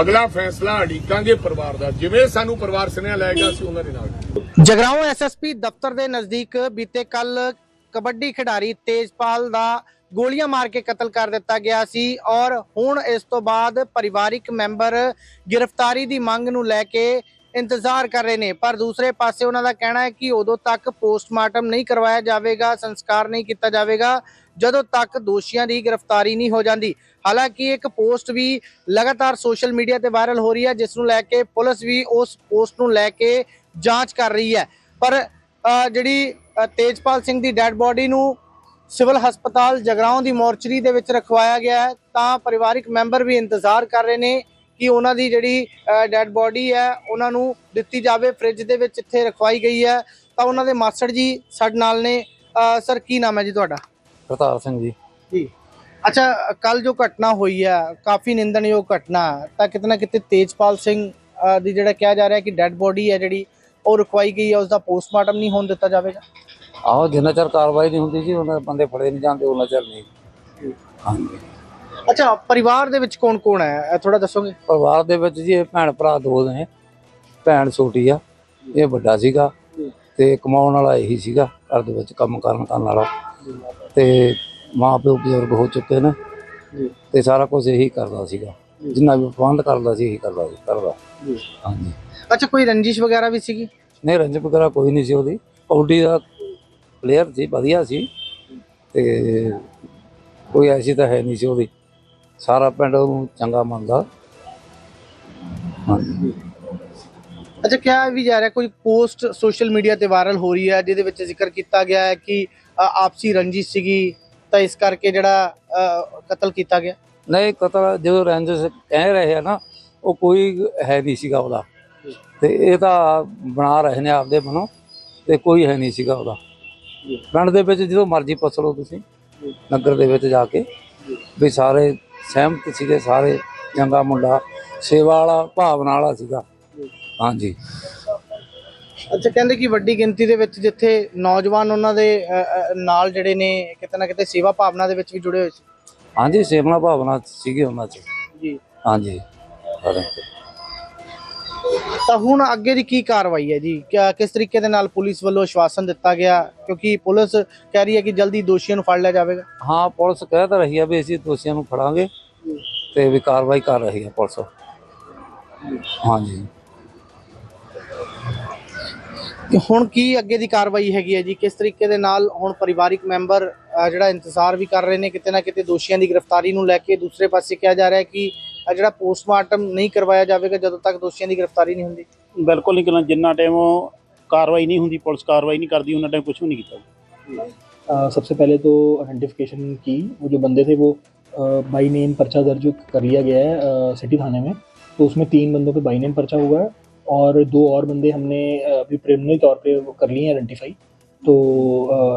ਅਗਲਾ ਫੈਸਲਾ ਅੜੀਕਾਂਗੇ ਪਰਿਵਾਰ ਦਾ। ਜਿਵੇਂ ਸਾਨੂੰ ਪਰਿਵਾਰ ਸੁਨੇਹਾ ਲਾਏਗਾ ਅਸੀਂ ਉਹਨਾਂ ਦੇ ਨਾਲ। ਜਗਰਾਉਂ ਐਸਐਸਪੀ ਦਫ਼ਤਰ ਦੇ ਨਜ਼ਦੀਕ ਬੀਤੇ ਕੱਲ ਕਬੱਡੀ ਖਿਡਾਰੀ ਤੇਜਪਾਲ ਦਾ ਗੋਲੀਆਂ ਮਾਰ ਕੇ ਕਤਲ ਕਰ ਦਿੱਤਾ ਗਿਆ ਸੀ ਔਰ ਹੁਣ ਇਸ ਤੋਂ ਬਾਅਦ ਪਰਿਵਾਰਿਕ ਮੈਂਬਰ ਗ੍ਰਿਫਤਾਰੀ ਦੀ ਮੰਗ ਨੂੰ ਲੈ ਕੇ ਇੰਤਜ਼ਾਰ ਕਰ ਰਹੇ ਨੇ। ਪਰ ਦੂਸਰੇ ਪਾਸੇ ਉਹਨਾਂ ਦਾ ਕਹਿਣਾ ਹੈ ਕਿ ਉਦੋਂ ਤੱਕ ਪੋਸਟਮਾਰਟਮ ਨਹੀਂ ਕਰਵਾਇਆ ਜਾਵੇਗਾ, ਸੰਸਕਾਰ ਨਹੀਂ ਕੀਤਾ ਜਾਵੇਗਾ, ਜਦੋਂ ਤੱਕ ਦੋਸ਼ੀਆਂ ਦੀ ਗ੍ਰਿਫਤਾਰੀ ਨਹੀਂ ਹੋ ਜਾਂਦੀ। ਹਾਲਾਂਕਿ ਇੱਕ ਪੋਸਟ ਵੀ ਲਗਾਤਾਰ ਸੋਸ਼ਲ ਮੀਡੀਆ ਤੇ ਵਾਇਰਲ ਹੋ ਰਹੀ ਹੈ, ਜਿਸ ਨੂੰ ਲੈ ਕੇ ਪੁਲਿਸ ਵੀ ਉਸ ਪੋਸਟ ਨੂੰ ਲੈ ਕੇ ਜਾਂਚ ਕਰ ਰਹੀ ਹੈ। ਪਰ ਜਿਹੜੀ ਤੇਜਪਾਲ ਸਿੰਘ ਦੀ ਡੈੱਡ ਬੋਡੀ ਨੂੰ ਸਿਵਲ ਹਸਪਤਾਲ ਜਗਰਾਉਂ ਦੀ ਮੋਰਚਰੀ ਦੇ ਵਿੱਚ ਰਖਵਾਇਆ ਗਿਆ ਹੈ, ਤਾਂ ਪਰਿਵਾਰਿਕ ਮੈਂਬਰ ਵੀ ਇੰਤਜ਼ਾਰ ਕਰ ਰਹੇ ਨੇ। ਕਿ ਉਹਨਾਂ ਦੀ ਜਿਹੜੀ ਡੈੱਡ ਬੋਡੀ ਹੈ ਉਹਨਾਂ ਨੂੰ ਦਿੱਤੀ ਜਾਵੇ ਫ੍ਰਿਜ ਦੇ ਵਿੱਚ ਇੱਥੇ ਰਖਵਾਈ ਗਈ ਹੈ। ਤਾਂ ਉਹਨਾਂ ਦੇ ਮਾਸਟਰ ਜੀ ਸਾਡੇ ਨਾਲ ਨੇ। ਸਰ ਕੀ ਨਾਮ ਹੈ ਜੀ ਤੁਹਾਡਾ? ਪ੍ਰਤਾਪ ਸਿੰਘ ਜੀ। ਜੀ। ਅੱਛਾ ਕੱਲ ਜੋ ਘਟਨਾ ਹੋਈ ਹੈ ਕਾਫੀ ਨਿੰਦਣਯੋਗ ਘਟਨਾ ਤਾਂ ਕਿਤੇ ਨਾ ਕਿਤੇ ਤੇਜਪਾਲ ਸਿੰਘ ਦੀ ਜਿਹੜਾ ਕਿਹਾ ਜਾ ਰਿਹਾ ਕਿ ਡੈੱਡ ਬੋਡੀ ਹੈ ਜਿਹੜੀ ਉਹ ਰਖਵਾਈ ਗਈ ਹੈ ਉਸ ਦਾ ਪੋਸਟਮਾਰਟਮ ਨਹੀਂ ਹੋਣ ਦਿੱਤਾ ਜਾਵੇਗਾ? ਆਹੋ ਜਿੰਨਾ ਚਿਰ ਕਾਰਵਾਈ ਨਹੀਂ ਹੁੰਦੀ ਜੀ ਉਹਨਾਂ ਬੰਦੇ ਫੜੇ ਨਹੀਂ ਜਾਂਦੇ ਉਹਨਾਂ ਚਿਰ ਨਹੀਂ। ਹਾਂਜੀ। ਅੱਛਾ ਪਰਿਵਾਰ ਦੇ ਵਿੱਚ ਕੌਣ ਕੌਣ ਹੈ? ਥੋੜਾ ਦੱਸੋਗੇ? ਪਰਿਵਾਰ ਦੇ ਵਿੱਚ ਜੀ ਇਹ ਭੈਣ ਭਰਾ ਦੋ ਨੇ। ਭੈਣ ਛੋਟੀ ਆ ਇਹ ਵੱਡਾ ਸੀਗਾ ਤੇ ਕਮਾਉਣ ਵਾਲਾ ਇਹੀ ਸੀਗਾ ਘਰ ਦੇ ਵਿੱਚ ਕੰਮ ਕਰਨ ਕਰਨ ਵਾਲਾ। ਤੇ ਮਾਂ ਪਿਓ ਬਜ਼ੁਰਗ ਹੋ ਚੁੱਕੇ ਨੇ ਤੇ ਸਾਰਾ ਕੁਝ ਇਹੀ ਕਰਦਾ ਸੀਗਾ। ਜਿੰਨਾ ਵੀ ਪ੍ਰਬੰਧ ਕਰਦਾ ਸੀ ਇਹੀ ਕਰਦਾ ਸੀ ਕਰਦਾ। ਹਾਂਜੀ। ਅੱਛਾ ਕੋਈ ਰੰਜਿਸ਼ ਵਗੈਰਾ ਵੀ ਸੀਗੀ? ਨਹੀਂ ਰੰਜ ਵਗੈਰਾ ਕੋਈ ਨਹੀਂ ਸੀ ਉਹਦੀ। ਕਬੱਡੀ ਦਾ ਪਲੇਅਰ ਸੀ ਵਧੀਆ ਸੀ। ਤੇ ਕੋਈ ਐਸੀ ਤਾਂ ਹੈ ਨਹੀਂ ਸੀ ਉਹਦੀ। ਸਾਰਾ ਪਿੰਡ ਉਹਨੂੰ ਚੰਗਾ ਮੰਨਦਾ। ਹਾਂਜੀ। ਅੱਛਾ ਕਿਹਾ ਵੀ ਜਾ ਰਿਹਾ ਕੋਈ ਪੋਸਟ ਸੋਸ਼ਲ ਮੀਡੀਆ ਤੇ ਵਾਇਰਲ ਹੋ ਰਹੀ ਹੈ ਜਿਹਦੇ ਵਿੱਚ ਜ਼ਿਕਰ ਕੀਤਾ ਗਿਆ ਹੈ ਕਿ ਅ, ਆਪਸੀ ਰੰਜਿਸ਼ ਸੀਗੀ ਤਾਂ ਇਸ ਕਰਕੇ ਜਿਹੜਾ ਅ, ਕਤਲ ਕੀਤਾ ਗਿਆ? ਨਹੀਂ ਕਤਲ ਜਦੋਂ ਰੰਜ ਕਹਿ ਰਹੇ ਆ ਨਾ ਉਹ ਕੋਈ ਹੈ ਨਹੀਂ ਸੀਗਾ ਉਹਦਾ। ਤੇ ਇਹ ਤਾਂ ਬਣਾ ਰਹੇ ਨੇ ਆਪਦੇ ਮਨੋਂ ਤੇ ਕੋਈ ਹੈ ਨਹੀਂ ਸੀਗਾ ਉਹਦਾ। ਪਿੰਡ ਦੇ ਵਿੱਚ ਜਦੋਂ ਮਰਜ਼ੀ ਪੁੱਛ ਲਓ ਤੁਸੀਂ ਨਗਰ ਦੇ ਵਿੱਚ ਜਾ ਕੇ ਵੀ ਸਾਰੇ ਸਹਿਮਤ ਸੀਗੇ ਸਾਰੇ ਚੰਗਾ ਮੁੰਡਾ ਸੇਵਾ ਵਾਲਾ ਭਾਵਨਾ ਵਾਲਾ ਸੀਗਾ। ਹਾਂਜੀ। ਅੱਛਾ ਕਹਿੰਦੇ ਕਿ ਵੱਡੀ ਗਿਣਤੀ ਦੇ ਵਿੱਚ ਜਿੱਥੇ ਨੌਜਵਾਨ ਉਹਨਾਂ ਦੇ ਅ, ਅ, ਨਾਲ ਜਿਹੜੇ ਨੇ ਕਿਤੇ ਨਾ ਕਿਤੇ ਸੇਵਾ ਭਾਵਨਾ ਦੇ ਵਿੱਚ ਵੀ ਜੁੜੇ ਹੋਏ ਸੀ। ਹਾਂਜੀ ਸੇਵਨਾ ਭਾਵਨਾ ਸੀਗੀ ਉਹਨਾਂ 'ਚ। ਜੀ। ਹਾਂਜੀ। ਸਾਰੇ। ਤਾਂ ਹੁਣ ਅੱਗੇ ਦੀ ਕੀ ਕਾਰਵਾਈ ਹੈ ਜੀ? ਕਿਸ ਤਰੀਕੇ ਦੇ ਨਾਲ ਪੁਲਿਸ ਵੱਲੋਂ ਆਸ਼ਵਾਸਨ ਦਿੱਤਾ ਗਿਆ? ਕਿਉਂਕਿ ਪੁਲਿਸ ਕਹਿ ਰਹੀ ਹੈ ਕਿ ਜਲਦੀ ਦੋਸ਼ੀਆਂ ਨੂੰ ਫੜ ਲਿਆ ਜਾਵੇਗਾ। ਹਾਂ ਪੁਲਿਸ ਕਹਿ ਤਾਂ ਰਹੀ ਆ ਵੀ ਅਸੀਂ ਦੋਸ਼ੀਆਂ ਨੂੰ ਫੜਾਂਗੇ ਤੇ ਵੀ ਕਾਰਵਾਈ ਕਰ ਰਹੀ ਆ ਪੁਲਿਸ। ਹਾਂਜੀ। ਕਿ ਹੁਣ ਕੀ ਅੱਗੇ ਦੀ ਕਾਰਵਾਈ ਹੈਗੀ ਹੈ ਜੀ? ਕਿਸ ਤਰੀਕੇ ਦੇ ਨਾਲ ਹੁਣ ਪਰਿਵਾਰਿਕ ਮੈਂਬਰ ਜਿਹੜਾ ਇੰਤਜ਼ਾਰ ਵੀ ਕਰ ਰਹੇ ਨੇ ਕਿਤੇ ਨਾ ਕਿਤੇ ਦੋਸ਼ੀਆਂ ਦੀ ਗ੍ਰਿਫਤਾਰੀ ਨੂੰ ਲੈ ਕੇ ਦੂਸਰੇ ਪਾਸੇ ਕਿਹਾ ਜਾ ਰਿਹਾ ਹੈ ਕਿ ਜਿਹੜਾ ਪੋਸਟਮਾਰਟਮ ਨਹੀਂ ਕਰਵਾਇਆ ਜਾਵੇਗਾ ਜਦੋਂ ਤੱਕ ਦੋਸ਼ੀਆਂ ਦੀ ਗ੍ਰਿਫਤਾਰੀ ਨਹੀਂ ਹੁੰਦੀ ਬਿਲਕੁਲ ਨਹੀਂ ਕਰਨਾ ਜਿੰਨਾ ਟਾਈਮ ਕਾਰਵਾਈ नहीं ਹੁੰਦੀ ਪੁਲਿਸ ਕਾਰਵਾਈ नहीं करती उतना टाइम कुछ भी नहीं ਕੀਤਾ अ, सबसे पहले तो आइडेंटिफिकेशन की वो जो बंदे थे वो बाई नेम पर्चा दर्ज कर लिया गया है अ, सिटी थाने में तो उसमें तीन बंदों पे बाई नेम पर्चा हुआ है और दो और बंदे हमने अ, अभी प्रिलिमिनरी तौर पे वो कर लिए हैं आइडेंटिफाई तो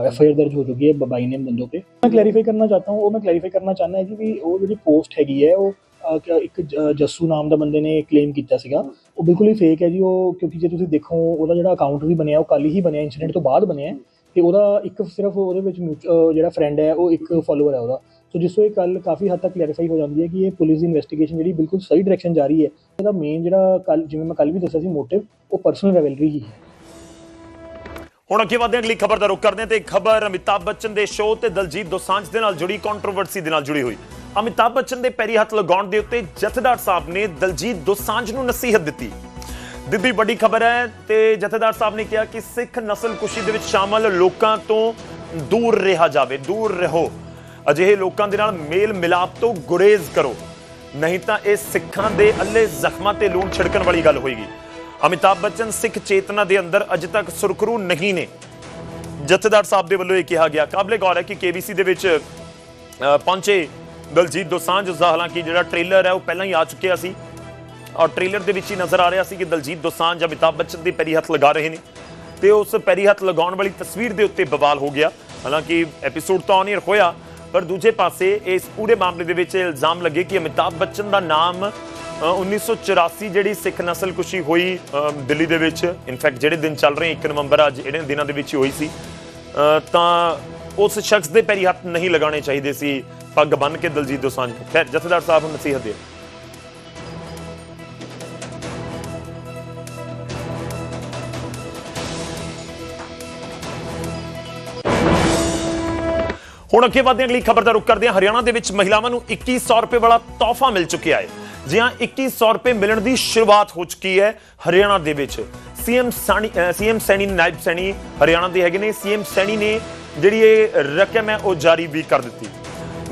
एफ आई आर दर्ज हो चुकी है बाई नेम बंदों पे मैं क्लैरिफाई करना चाहता हूँ वो मैं क्लैरिफाई करना चाहना है कि भी वो ਜਿਹੜੀ ਪੋਸਟ ਹੈਗੀ ਹੈ ਉਹ ਅ, ਇੱਕ ਜ- ਜੱਸੂ ਨਾਮ ਦਾ ਬੰਦੇ ਨੇ ਕਲੇਮ ਕੀਤਾ ਸੀਗਾ। ਉਹ ਬਿਲਕੁਲ ਹੀ ਫੇਕ ਹੈ ਜੀ ਉਹ ਕਿਉਂਕਿ ਜੇ ਤੁਸੀਂ ਦੇਖੋ ਉਹਦਾ ਜਿਹੜਾ ਅਕਾਊਂਟ ਵੀ ਬਣਿਆ ਉਹ ਕੱਲ ਹੀ ਬਣਿਆ ਇਨਸੀਡੈਂਟ ਤੋਂ ਬਾਅਦ ਬਣਿਆ ਹੈ। ਤੇ ਉਹਦਾ ਇੱਕ ਸਿਰਫ ਉਹਦੇ ਵਿੱਚ ਮਿਊਚ- ਅਹ ਜਿਹੜਾ ਫਰੈਂਡ ਹੈ ਉਹ ਇੱਕ ਫਾਲੋਅਰ ਹੈ ਉਹਦਾ। ਸੋ ਜਿਸ ਤੋਂ ਇਹ ਕੱਲ ਕਾਫੀ ਹੱਦ ਤੱਕ ਕਲੈਰੀਫਾਈ ਹੋ ਜਾਂਦੀ ਹੈ ਕਿ ਇਹ ਪੁਲਿਸ ਦੀ ਇਨਵੈਸਟੀਗੇਸ਼ਨ ਜਿਹੜੀ ਬਿਲਕੁਲ ਸਹੀ ਡਾਇਰੈਕਸ਼ਨ ਜਾ ਰਹੀ ਹੈ। ਇਹਦਾ ਮੇਨ ਜਿਹੜਾ ਕੱਲ ਜਿਵੇਂ ਮੈਂ ਕੱਲ ਵੀ ਦੱਸਿਆ ਸੀ ਮੋਟਿਵ ਉਹ ਪਰਸਨਲ ਰੈਵਲਰੀ ਹੀ ਹੈ। ਹੁਣ ਅੱਗੇ ਵਧਦੇ ਹਾਂ ਅਗਲੀ ਖਬਰ ਦਾ ਰੁਖ ਕਰਦੇ ਹਾਂ ਤੇ ਖਬਰ ਅਮਿਤਾਭ ਬੱਚਨ ਦੇ ਸ਼ੋਅ ਤੇ ਦਲਜੀਤ ਦੋਸਾਂਝ ਦੇ ਨਾਲ ਜੁੜੀ ਕੰਟਰੋਵਰਸੀ ਦੇ ਨਾਲ ਜੁੜੀ ਹੋਈ। ਅਮਿਤਾਭ ਬੱਚਨ ਦੇ ਪੈਰੀ ਹੱਥ ਲਗਾਉਣ ਦੇ ਉੱਤੇ ਜਥੇਦਾਰ ਸਾਹਿਬ ਨੇ ਦਲਜੀਤ ਦੋਸਾਂਝ ਨੂੰ ਨਸੀਹਤ ਦਿੱਤੀ। ਦਿੱਤੀ ਵੱਡੀ ਖਬਰ ਹੈ ਤੇ ਜਥੇਦਾਰ ਸਾਹਿਬ ਨੇ ਕਿਹਾ ਕਿ ਸਿੱਖ ਨਸਲਕੁਸ਼ੀ ਦੇ ਵਿੱਚ ਸ਼ਾਮਲ ਲੋਕਾਂ ਤੋਂ ਦੂਰ ਰਿਹਾ ਜਾਵੇ, ਦੂਰ ਰਹੋ। ਅਜਿਹੇ ਲੋਕਾਂ ਦੇ ਨਾਲ ਮੇਲ ਮਿਲਾਪ ਤੋਂ ਗੁਰੇਜ਼ ਕਰੋ। ਨਹੀਂ ਤਾਂ ਇਹ ਸਿੱਖਾਂ ਦੇ ਅੱਲੇ ਜ਼ਖਮਾਂ ਤੇ ਲੂਣ ਛਿੜਕਣ ਵਾਲੀ ਗੱਲ ਹੋਏਗੀ। ਅਮਿਤਾਭ ਬੱਚਨ ਸਿੱਖ ਚੇਤਨਾ ਦੇ ਅੰਦਰ ਅਜੇ ਤੱਕ ਸੁਰਖਰੂ ਨਹੀਂ ਨੇ। ਜਥੇਦਾਰ ਸਾਹਿਬ ਦੇ ਵੱਲੋਂ ਇਹ ਕਿਹਾ ਗਿਆ। ਕਾਬਲੇ ਗੌਰ ਹੈ ਕਿ ਕੇਬੀਸੀ ਦੇ ਵਿੱਚ ਪਹੁੰਚੇ ਦਲਜੀਤ ਦੋਸਾਂਝ ਉਸ ਦਾ ਹਾਲਾਂਕਿ ਜਿਹੜਾ ਟ੍ਰੇਲਰ ਹੈ ਉਹ ਪਹਿਲਾਂ ਹੀ ਆ ਚੁੱਕਿਆ ਸੀ। ਔਰ ਟ੍ਰੇਲਰ ਦੇ ਵਿੱਚ ਹੀ ਨਜ਼ਰ ਆ ਰਿਹਾ ਸੀ ਕਿ ਦਲਜੀਤ ਦੋਸਾਂਝ ਅਮਿਤਾਭ ਬੱਚਨ ਦੇ ਪੈਰੀ ਹੱਥ ਲਗਾ ਰਹੇ ਨੇ। ਤੇ ਉਸ ਪੈਰੀ ਹੱਥ ਲਗਾਉਣ ਵਾਲੀ ਤਸਵੀਰ ਦੇ ਉੱਤੇ ਬਵਾਲ ਹੋ ਗਿਆ। ਹਾਲਾਂਕਿ ਐਪੀਸੋਡ ਤਾਂ ਔਨ ਹੋਇਆ ਪਰ ਦੂਜੇ ਪਾਸੇ ਇਸ ਪੂਰੇ ਮਾਮਲੇ ਦੇ ਵਿੱਚ ਇਹ ਇਲਜ਼ਾਮ ਲੱਗੇ ਕਿ ਅਮਿਤਾਭ ਬੱਚਨ ਦਾ ਨਾਮ ਅ, 1984 ਜਿਹੜੀ ਸਿੱਖ ਨਸਲਕੁਸ਼ੀ ਹੋਈ ਦਿੱਲੀ ਦੇ ਵਿੱਚ ਇਨਫੈਕਟ ਜਿਹੜੇ ਦਿਨ ਚੱਲ ਰਹੇ 1 ਨਵੰਬਰ ਅੱਜ ਇਹਨਾਂ ਦਿਨਾਂ ਦੇ ਵਿੱਚ ਹੀ ਹੋਈ ਸੀ। ਤਾਂ ਉਸ ਸ਼ਖਸ ਦੇ ਪੈਰੀ ਹੱਥ ਨਹੀਂ ਲਗਾਉਣੇ ਚਾਹੀਦੇ ਸੀ। ਪੱਗ ਬੰਨ ਕੇ ਦਲਜੀਤ ਦੋਸਾਂਝ ਖੈਰ, ਜਥੇਦਾਰ ਸਾਹਿਬ ਨਸੀਹਤ ਦੇ ਹੁਣ ਅੱਗੇ ਵਧਦੇ ਹਾਂ ਅਗਲੀ ਖਬਰ ਦਾ ਰੁਖ ਕਰਦੇ ਹਾਂ ਹਰਿਆਣਾ ਦੇ ਵਿੱਚ ਮਹਿਲਾਵਾਂ ਨੂੰ 2100 ਰੁਪਏ ਵਾਲਾ ਤੋਹਫਾ ਮਿਲ ਚੁੱਕਿਆ ਹੈ ਜੀ ਹਾਂ 2100 ਰੁਪਏ ਮਿਲਣ ਦੀ ਸ਼ੁਰੂਆਤ ਹੋ ਚੁੱਕੀ ਹੈ ਹਰਿਆਣਾ ਦੇ ਵਿੱਚ। ਸੀਐਮ ਸਾਨੀ ਸੀਐਮ ਸੈਣੀ, ਨਾਇਬ ਸੈਣੀ ਹਰਿਆਣਾ ਦੇ ਹੈਗੇ ਨੇ। ਸੀਐਮ ਸੈਣੀ ਨੇ ਜਿਹੜੀ ਇਹ ਰਕਮ ਹੈ, ਉਹ ਜਾਰੀ ਵੀ ਕਰ ਦਿੱਤੀ।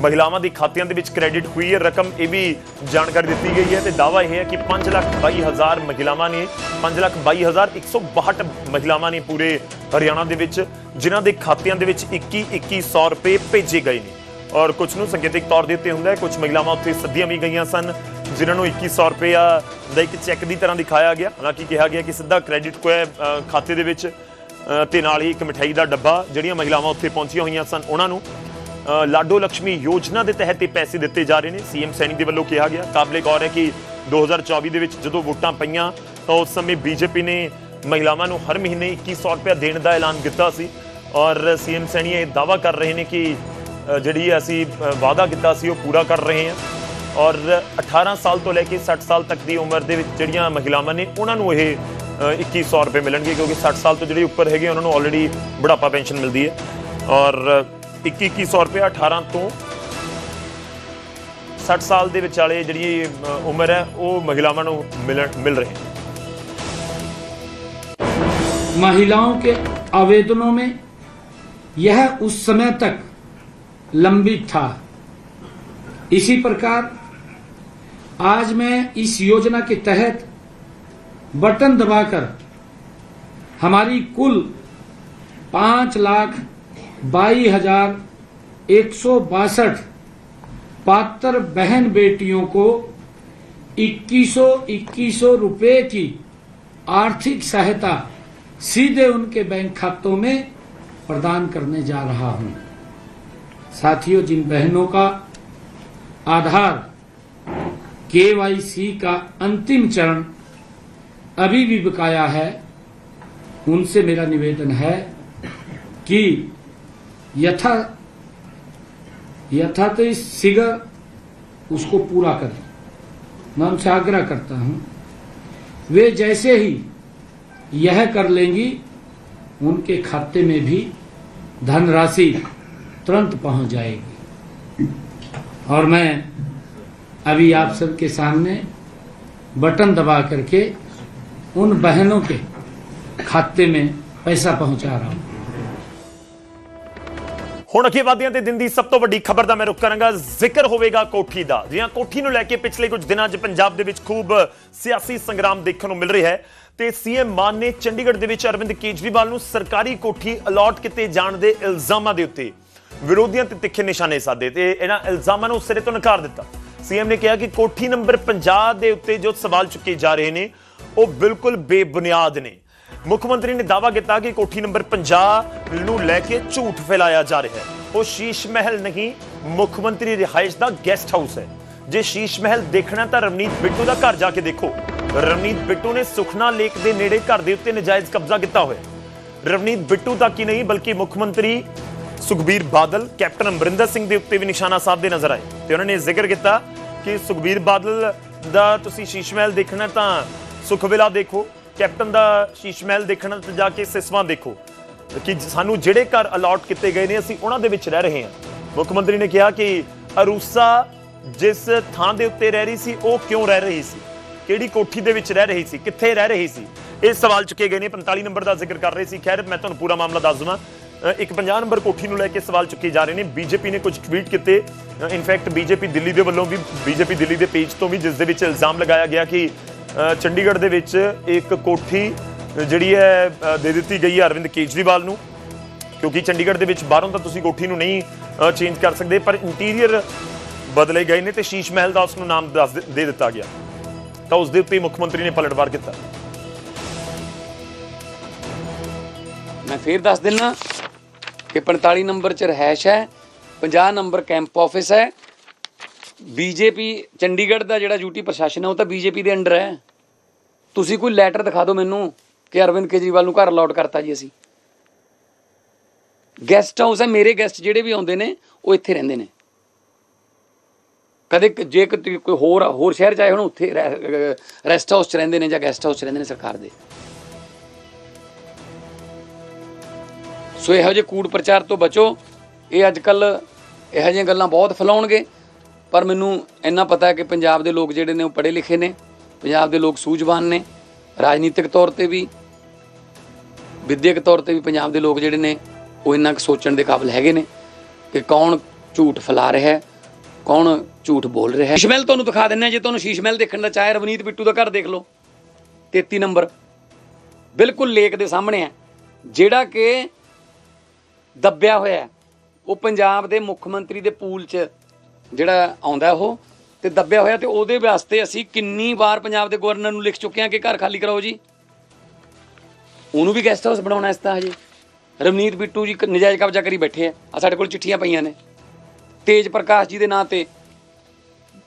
ਮਹਿਲਾਵਾਂ ਦੇ ਖਾਤਿਆਂ ਦੇ ਵਿੱਚ ਕ੍ਰੈਡਿਟ ਹੋਈ ਹੈ। ਰਕਮ ਇਹ ਵੀ ਜਾਣਕਾਰੀ ਦਿੱਤੀ ਗਈ ਹੈ ਤੇ ਦਾਵਾ ਇਹ ਹੈ ਕਿ 522000 ਮਹਿਲਾਵਾਂ ਨੇ 522162 ਮਹਿਲਾਵਾਂ ਨੇ ਪੂਰੇ ਹਰਿਆਣਾ ਦੇ ਵਿੱਚ ਜਿਨ੍ਹਾਂ ਦੇ ਖਾਤਿਆਂ ਦੇ ਵਿੱਚ 21 2100 ਰੁਪਏ ਭੇਜੇ ਗਏ ਨੇ। ਔਰ ਕੁਝ ਨੂੰ ਸੰਕੇਤਿਕ ਤੌਰ ਦੇ ਉੱਤੇ ਹੁੰਦਾ ਹੈ ਕੁਝ ਮਹਿਲਾਵਾਂ ਉੱਥੇ ਸੱਦੀਆਂ ਵੀ ਗਈਆਂ ਸਨ ਜਿਨ੍ਹਾਂ ਨੂੰ 2100 ਰੁਪਇਆ ਦਾ ਇੱਕ ਚੈੱਕ ਦੀ ਤਰ੍ਹਾਂ ਦਿਖਾਇਆ ਗਿਆ। ਹਾਲਾਂਕਿ ਕਿਹਾ ਗਿਆ ਕਿ ਸਿੱਧਾ ਕ੍ਰੈਡਿਟ ਕੋਈ ਖਾਤੇ ਦੇ ਵਿੱਚ ਅ, ਤੇ ਨਾਲ ਹੀ ਇੱਕ ਮਠਿਆਈ ਦਾ ਡੱਬਾ ਜਿਹੜੀਆਂ ਮਹਿਲਾਵਾਂ ਉੱਥੇ ਪਹੁੰਚੀਆਂ ਹੋਈਆਂ ਸਨ ਉਹਨਾਂ ਨੂੰ। ਲਾਡੋ ਲక్ష్ਮੀ ਯੋਜਨਾ ਦੇ ਤਹਿਤ ਇਹ ਪੈਸੇ ਦਿੱਤੇ ਜਾ ਰਹੇ ਨੇ। ਸੀਐਮ ਸੈਣੀ ਦੇ ਵੱਲੋਂ ਕਿਹਾ ਗਿਆ। ਕਾਬਲੇ ਗੌਰ ਹੈ ਕਿ 2024 ਦੇ ਵਿੱਚ ਜਦੋਂ ਵੋਟਾਂ ਪਈਆਂ ਤਾਂ ਉਸ ਸਮੇਂ ਬੀਜੇਪੀ ਨੇ ਮਹਿਲਾਵਾਂ ਨੂੰ ਹਰ ਮਹੀਨੇ 2100 ਰੁਪਏ ਦੇਣ ਦਾ ਐਲਾਨ ਕੀਤਾ ਸੀ। ਔਰ ਸੀਐਮ ਸੈਣੀ ਇਹ ਦਾਵਾ ਕਰ ਰਹੇ ਨੇ ਕਿ ਜਿਹੜੀ ਅਸੀਂ ਵਾਅਦਾ ਕੀਤਾ ਸੀ ਉਹ ਪੂਰਾ ਕਰ ਰਹੇ ਹਾਂ। ਔਰ 18 ਸਾਲ ਤੋਂ ਲੈ ਕੇ 60 ਸਾਲ ਤੱਕ ਦੀ ਉਮਰ ਦੇ ਵਿੱਚ ਜਿਹੜੀਆਂ ਮਹਿਲਾਵਾਂ ਨੇ ਉਹਨਾਂ ਨੂੰ ਇਹ ਅ, 2100 ਰੁਪਏ ਮਿਲਣਗੇ। ਕਿਉਂਕਿ 60 ਸਾਲ ਤੋਂ ਜਿਹੜੇ ਉੱਪਰ ਹੈਗੇ ਉਹਨਾਂ ਨੂੰ ਆਲਰੇਡੀ ਬੁਢਾਪਾ ਪੈਨਸ਼ਨ ਮਿਲਦੀ ਹੈ। ਔਰ 2100 ਰੁਪਏ 18 ਤੋਂ 60 ਸਾਲ ਦੇ ਵਿਚਾਲੇ ਜਿਹੜੀ ਅ, ਉਮਰ ਹੈ ਉਹ ਮਹਿਲਾਵਾਂ ਨੂੰ ਮਿਲਣ ਮਿਲ ਰਹੀ ਹੈ महिलाओं के आवेदनों में यह उस समय तक लंबित था इसी प्रकार आज मैं इस योजना के तहत बटन दबाकर हमारी कुल पांच लाख बाई हज़ार एक सौ बासठ पात्र बहन बेटियों को इक्कीसो इक्कीसो रुपए की आर्थिक सहायता सीधे उनके बैंक खातों में प्रदान करने जा रहा हूँ। साथियों, जिन बहनों का आधार केवाईसी का अंतिम चरण अभी भी बकाया है, उनसे मेरा निवेदन है कि यथा यथात शीघ्र उसको पूरा करें मैं उनसे आग्रह करता हूँ, वे जैसे ही यह कर लेंगी, उनके खाते में भी धनराशि तुरंत पहुँच जाएगी। और मैं अभी आप सबके सामने बटन दबा करके उन बहनों के खाते में पैसा पहुँचा रहा हूँ। ਹੁਣ ਅੱਗੇ ਵਧਦੇ ਹਾਂ ਤੇ ਦਿਨ ਦੀ ਸਭ ਤੋਂ ਵੱਡੀ ਖਬਰ ਦਾ ਮੈਂ ਰੁਕ ਕਰਾਂਗਾ। ਜ਼ਿਕਰ ਹੋਵੇਗਾ ਕੋਠੀ ਦਾ। ਜੀ ਹਾਂ, ਕੋਠੀ ਨੂੰ ਲੈ ਕੇ ਪਿਛਲੇ ਕੁਝ ਦਿਨਾਂ 'ਚ ਪੰਜਾਬ ਦੇ ਵਿੱਚ ਖੂਬ ਸਿਆਸੀ ਸੰਗਰਾਮ ਦੇਖਣ ਨੂੰ ਮਿਲ ਰਿਹਾ ਹੈ। ਤੇ ਸੀਐਮ ਮਾਨ ਨੇ ਚੰਡੀਗੜ੍ਹ ਦੇ ਵਿੱਚ ਅਰਵਿੰਦ ਕੇਜਰੀਵਾਲ ਨੂੰ ਸਰਕਾਰੀ ਕੋਠੀ ਅਲਾਟ ਕੀਤੇ ਜਾਣ ਦੇ ਇਲਜ਼ਾਮਾਂ ਦੇ ਉੱਤੇ ਵਿਰੋਧੀਆਂ ਤੇ ਤਿੱਖੇ ਨਿਸ਼ਾਨੇ ਸਾਧੇ ਤੇ ਇਹਨਾਂ ਇਲਜ਼ਾਮਾਂ ਨੂੰ ਸਿਰੇ ਤੋਂ ਨਕਾਰ ਦਿੱਤਾ। ਸੀਐਮ ਨੇ ਕਿਹਾ ਕਿ ਕੋਠੀ ਨੰਬਰ 50 ਦੇ ਉੱਤੇ ਜੋ ਸਵਾਲ ਚੁੱਕੇ ਜਾ ਰਹੇ ਨੇ, ਉਹ ਬਿਲਕੁਲ ਬੇਬੁਨਿਆਦ ਨੇ। ਮੁੱਖ ਮੰਤਰੀ ਨੇ ਦਾਅਵਾ ਕੀਤਾ ਕਿ ਕੋਠੀ ਨੰਬਰ 50 ਨੂੰ ਲੈ ਕੇ ਝੂਠ ਫੈਲਾਇਆ ਜਾ ਰਿਹਾ ਹੈ। ਉਹ ਸ਼ੀਸ਼ ਮਹਿਲ ਨਹੀਂ, ਮੁੱਖ ਮੰਤਰੀ ਰਿਹਾਇਸ਼ ਦਾ ਗੈਸਟ ਹਾਊਸ ਹੈ। ਜੇ ਸ਼ੀਸ਼ ਮਹਿਲ ਦੇਖਣਾ ਤਾਂ ਰਵਨੀਤ ਬਿੱਟੂ ਦਾ ਘਰ ਜਾ ਕੇ ਦੇਖੋ। ਰਵਨੀਤ ਬਿੱਟੂ ਨੇ ਸੁਖਨਾ ਲੇਕ ਦੇ ਨੇੜੇ ਘਰ ਦੇ ਉੱਤੇ ਨਜਾਇਜ਼ ਕਬਜ਼ਾ ਕੀਤਾ ਹੋਇਆ ਰਵਨੀਤ ਬਿੱਟੂ ਤੱਕ ਹੀ ਨਹੀਂ, ਬਲਕਿ ਮੁੱਖ ਮੰਤਰੀ ਸੁਖਬੀਰ ਬਾਦਲ, ਕੈਪਟਨ ਅਮਰਿੰਦਰ ਸਿੰਘ ਦੇ ਉੱਤੇ ਵੀ ਨਿਸ਼ਾਨਾ ਸਾਧਦੇ ਨਜ਼ਰ ਆਏ। ਤੇ ਉਹਨਾਂ ਨੇ ਜ਼ਿਕਰ ਕੀਤਾ ਕਿ ਸੁਖਬੀਰ ਬਾਦਲ ਦਾ ਤੁਸੀਂ ਸ਼ੀਸ਼ ਮਹਿਲ ਦੇਖਣਾ ਤਾਂ ਸੁਖਵਿਲਾ ਦੇਖੋ। ਕੈਪਟਨ ਦਾ ਸ਼ੀਸ਼ ਮਹਿਲ ਦੇਖਣ ਤੇ ਜਾ ਕੇ ਸਿਸਵਾ ਦੇਖੋ ਕਿ ਸਾਨੂੰ ਜਿਹੜੇ ਘਰ ਅਲਾਟ ਕੀਤੇ ਗਏ ਨੇ, ਅਸੀਂ ਉਹਨਾਂ ਦੇ ਵਿੱਚ ਰਹਿ ਰਹੇ ਹਾਂ। ਮੁੱਖ ਮੰਤਰੀ ਨੇ ਕਿਹਾ ਕਿ ਅਰੂਸਾ ਜਿਸ ਥਾਂ ਦੇ ਉੱਤੇ ਰਹਿ ਰਹੀ ਸੀ, ਉਹ ਕਿਉਂ ਰਹਿ ਰਹੀ ਸੀ? ਕਿਹੜੀ ਕੋਠੀ ਦੇ ਵਿੱਚ ਰਹਿ ਰਹੀ ਸੀ? ਕਿੱਥੇ ਰਹਿ ਰਹੀ ਸੀ? ਇਹ ਸਵਾਲ ਚੁੱਕੇ ਗਏ ਨੇ 45 ਨੰਬਰ ਦਾ ਜ਼ਿਕਰ ਕਰ ਰਹੇ ਸੀ। ਖੈਰ, ਮੈਂ ਤੁਹਾਨੂੰ ਪੂਰਾ ਮਾਮਲਾ ਦੱਸ ਦਵਾਂ। ਇੱਕ 50 ਨੰਬਰ ਕੋਠੀ ਨੂੰ ਲੈ ਕੇ ਸਵਾਲ ਚੁੱਕੇ ਜਾ ਰਹੇ ਨੇ। ਬੀਜੇਪੀ ਨੇ ਕੁਝ ਟਵੀਟ ਕੀਤੇ। ਇਨਫੈਕਟ ਬੀਜੇਪੀ ਦਿੱਲੀ ਦੇ ਵੱਲੋਂ ਵੀ, ਬੀਜੇਪੀ ਦਿੱਲੀ ਦੇ ਪੇਜ ਤੋਂ ਵੀ, ਜਿਸ ਦੇ ਵਿੱਚ ਇਲਜ਼ਾਮ ਲਗਾਇਆ ਗਿਆ ਕਿ ਚੰਡੀਗੜ੍ਹ ਦੇ ਵਿੱਚ ਇੱਕ ਕੋਠੀ ਜਿਹੜੀ ਹੈ ਦੇ ਦਿੱਤੀ ਗਈ ਹੈ ਅਰਵਿੰਦ ਕੇਜਰੀਵਾਲ ਨੂੰ। ਕਿਉਂਕਿ ਚੰਡੀਗੜ੍ਹ ਦੇ ਵਿੱਚ ਬਾਹਰੋਂ ਤਾਂ ਤੁਸੀਂ ਕੋਠੀ ਨੂੰ ਨਹੀਂ ਚੇਂਜ ਕਰ ਸਕਦੇ, ਪਰ ਇੰਟੀਰੀਅਰ ਬਦਲੇ ਗਏ ਨੇ ਤੇ ਸ਼ੀਸ਼ ਮਹਿਲ ਦਾ ਉਸ ਨੂੰ ਨਾਮ ਦੇ ਦਿੱਤਾ ਗਿਆ। ਤਾਂ ਉਸ ਦੇ ਉੱਤੇ ਮੁੱਖ ਮੰਤਰੀ ਨੇ ਪਲਟਵਾਰ ਕੀਤਾ। ਮੈਂ ਫੇਰ ਦੱਸ ਦਿੰਨਾ ਕਿ 45 ਨੰਬਰ ਚ ਰਹਿਸ਼ ਹੈ 50 ਨੰਬਰ ਕੈਂਪ ਆਫਿਸ ਹੈ ਬੀਜੇਪੀ, ਚੰਡੀਗੜ੍ਹ ਦਾ ਜਿਹੜਾ ਯੂਟੀ ਪ੍ਰਸ਼ਾਸਨ ਹੈ, ਉਹ ਤਾਂ ਬੀਜੇਪੀ ਦੇ ਅੰਡਰ ਹੈ। ਤੁਸੀਂ ਕੋਈ ਲੈਟਰ ਦਿਖਾ ਦਿਓ ਮੈਨੂੰ ਕਿ ਅਰਵਿੰਦ ਕੇਜਰੀਵਾਲ ਨੂੰ ਘਰ ਅਲਾਟ ਕਰਤਾ ਜੀ ਅਸੀਂ। ਗੈਸਟ ਹਾਊਸ ਹੈ, ਮੇਰੇ ਗੈਸਟ ਜਿਹੜੇ ਵੀ ਆਉਂਦੇ ਨੇ, ਉਹ ਇੱਥੇ ਰਹਿੰਦੇ ਨੇ। ਕਦੇ ਜੇ ਕੋਈ ਹੋਰ ਹੋਰ ਸ਼ਹਿਰ ਚਾਹੇ ਹੁਣ ਉੱਥੇ ਰੈਸਟ ਹਾਊਸ 'ਚ ਰਹਿੰਦੇ ਨੇ ਜਾਂ ਗੈਸਟ ਹਾਊਸ 'ਚ ਰਹਿੰਦੇ ਨੇ ਸਰਕਾਰ ਦੇ। ਸੋ ਇਹੋ ਜਿਹੇ ਕੂੜ ਪ੍ਰਚਾਰ ਤੋਂ ਬਚੋ। ਇਹ ਅੱਜ ਕੱਲ ਇਹੋ ਜਿਹੀਆਂ ਗੱਲਾਂ ਬਹੁਤ ਫੈਲਾਉਣਗੇ। ਪਰ ਮੈਨੂੰ ਇੰਨਾ ਪਤਾ ਹੈ ਕਿ ਪੰਜਾਬ ਦੇ ਲੋਕ ਜਿਹੜੇ ਨੇ ਉਹ ਪੜ੍ਹੇ ਲਿਖੇ ਨੇ, ਪੰਜਾਬ ਦੇ ਲੋਕ ਸੂਝਵਾਨ ਨੇ, ਰਾਜਨੀਤਿਕ ਤੌਰ ਤੇ ਵੀ, ਵਿਦਿਅਕ ਤੌਰ ਤੇ ਵੀ ਪੰਜਾਬ ਦੇ ਲੋਕ ਜਿਹੜੇ ਨੇ ਉਹ ਇੰਨਾ ਕੁ ਸੋਚਣ ਦੇ ਕਾਬਿਲ ਹੈਗੇ ਨੇ ਕਿ ਕੌਣ ਝੂਠ ਫੈਲਾ ਰਿਹਾ ਹੈ, ਕੌਣ ਝੂਠ ਬੋਲ ਰਿਹਾ ਹੈ। ਸ਼ੀਸ਼ ਤੁਹਾਨੂੰ ਦਿਖਾ ਦਿੰਨੇ ਜੇ ਤੁਹਾਨੂੰ ਸ਼ੀਸ਼ ਮਹਿਲ ਦੇਖਣ ਦਾ ਚਾਹੇ ਰਵਨੀਤ ਬਿੱਟੂ ਦਾ ਘਰ ਦੇਖ ਲਓ। 33 ਨੰਬਰ। ਬਿਲਕੁਲ ਲੇਕ ਦੇ ਸਾਹਮਣੇ ਹੈ। ਜਿਹੜਾ ਕਿ ਦੱਬਿਆ ਹੋਇਆ ਉਹ ਪੰਜਾਬ ਦੇ ਮੁੱਖ ਮੰਤਰੀ ਦੇ ਪੂਲ 'ਚ ਜਿਹੜਾ ਆਉਂਦਾ ਉਹ ਤੇ ਦੱਬਿਆ ਹੋਇਆ ਤੇ ਉਹਦੇ ਵਾਸਤੇ ਅਸੀਂ ਕਿੰਨੀ ਵਾਰ ਪੰਜਾਬ ਦੇ ਗਵਰਨਰ ਨੂੰ ਲਿਖ ਚੁੱਕੇ ਹਾਂ ਕਿ ਘਰ ਖਾਲੀ ਕਰਾਓ ਜੀ। ਉਹਨੂੰ ਵੀ ਗੈਸਟ ਹਾਊਸ ਬਣਾਉਣਾ ਇਸ ਤਰ੍ਹਾਂ ਹਜੇ ਰਵਨੀਤ ਬਿੱਟੂ ਜੀ ਕ- ਨਜਾਇਜ਼ ਕਬਜ਼ਾ ਕਰੀ ਬੈਠੇ ਆ। ਆ ਸਾਡੇ ਕੋਲ ਚਿੱਠੀਆਂ ਪਈਆਂ ਨੇ। ਤੇਜ ਪ੍ਰਕਾਸ਼ ਜੀ ਦੇ ਨਾਂ ਤੇ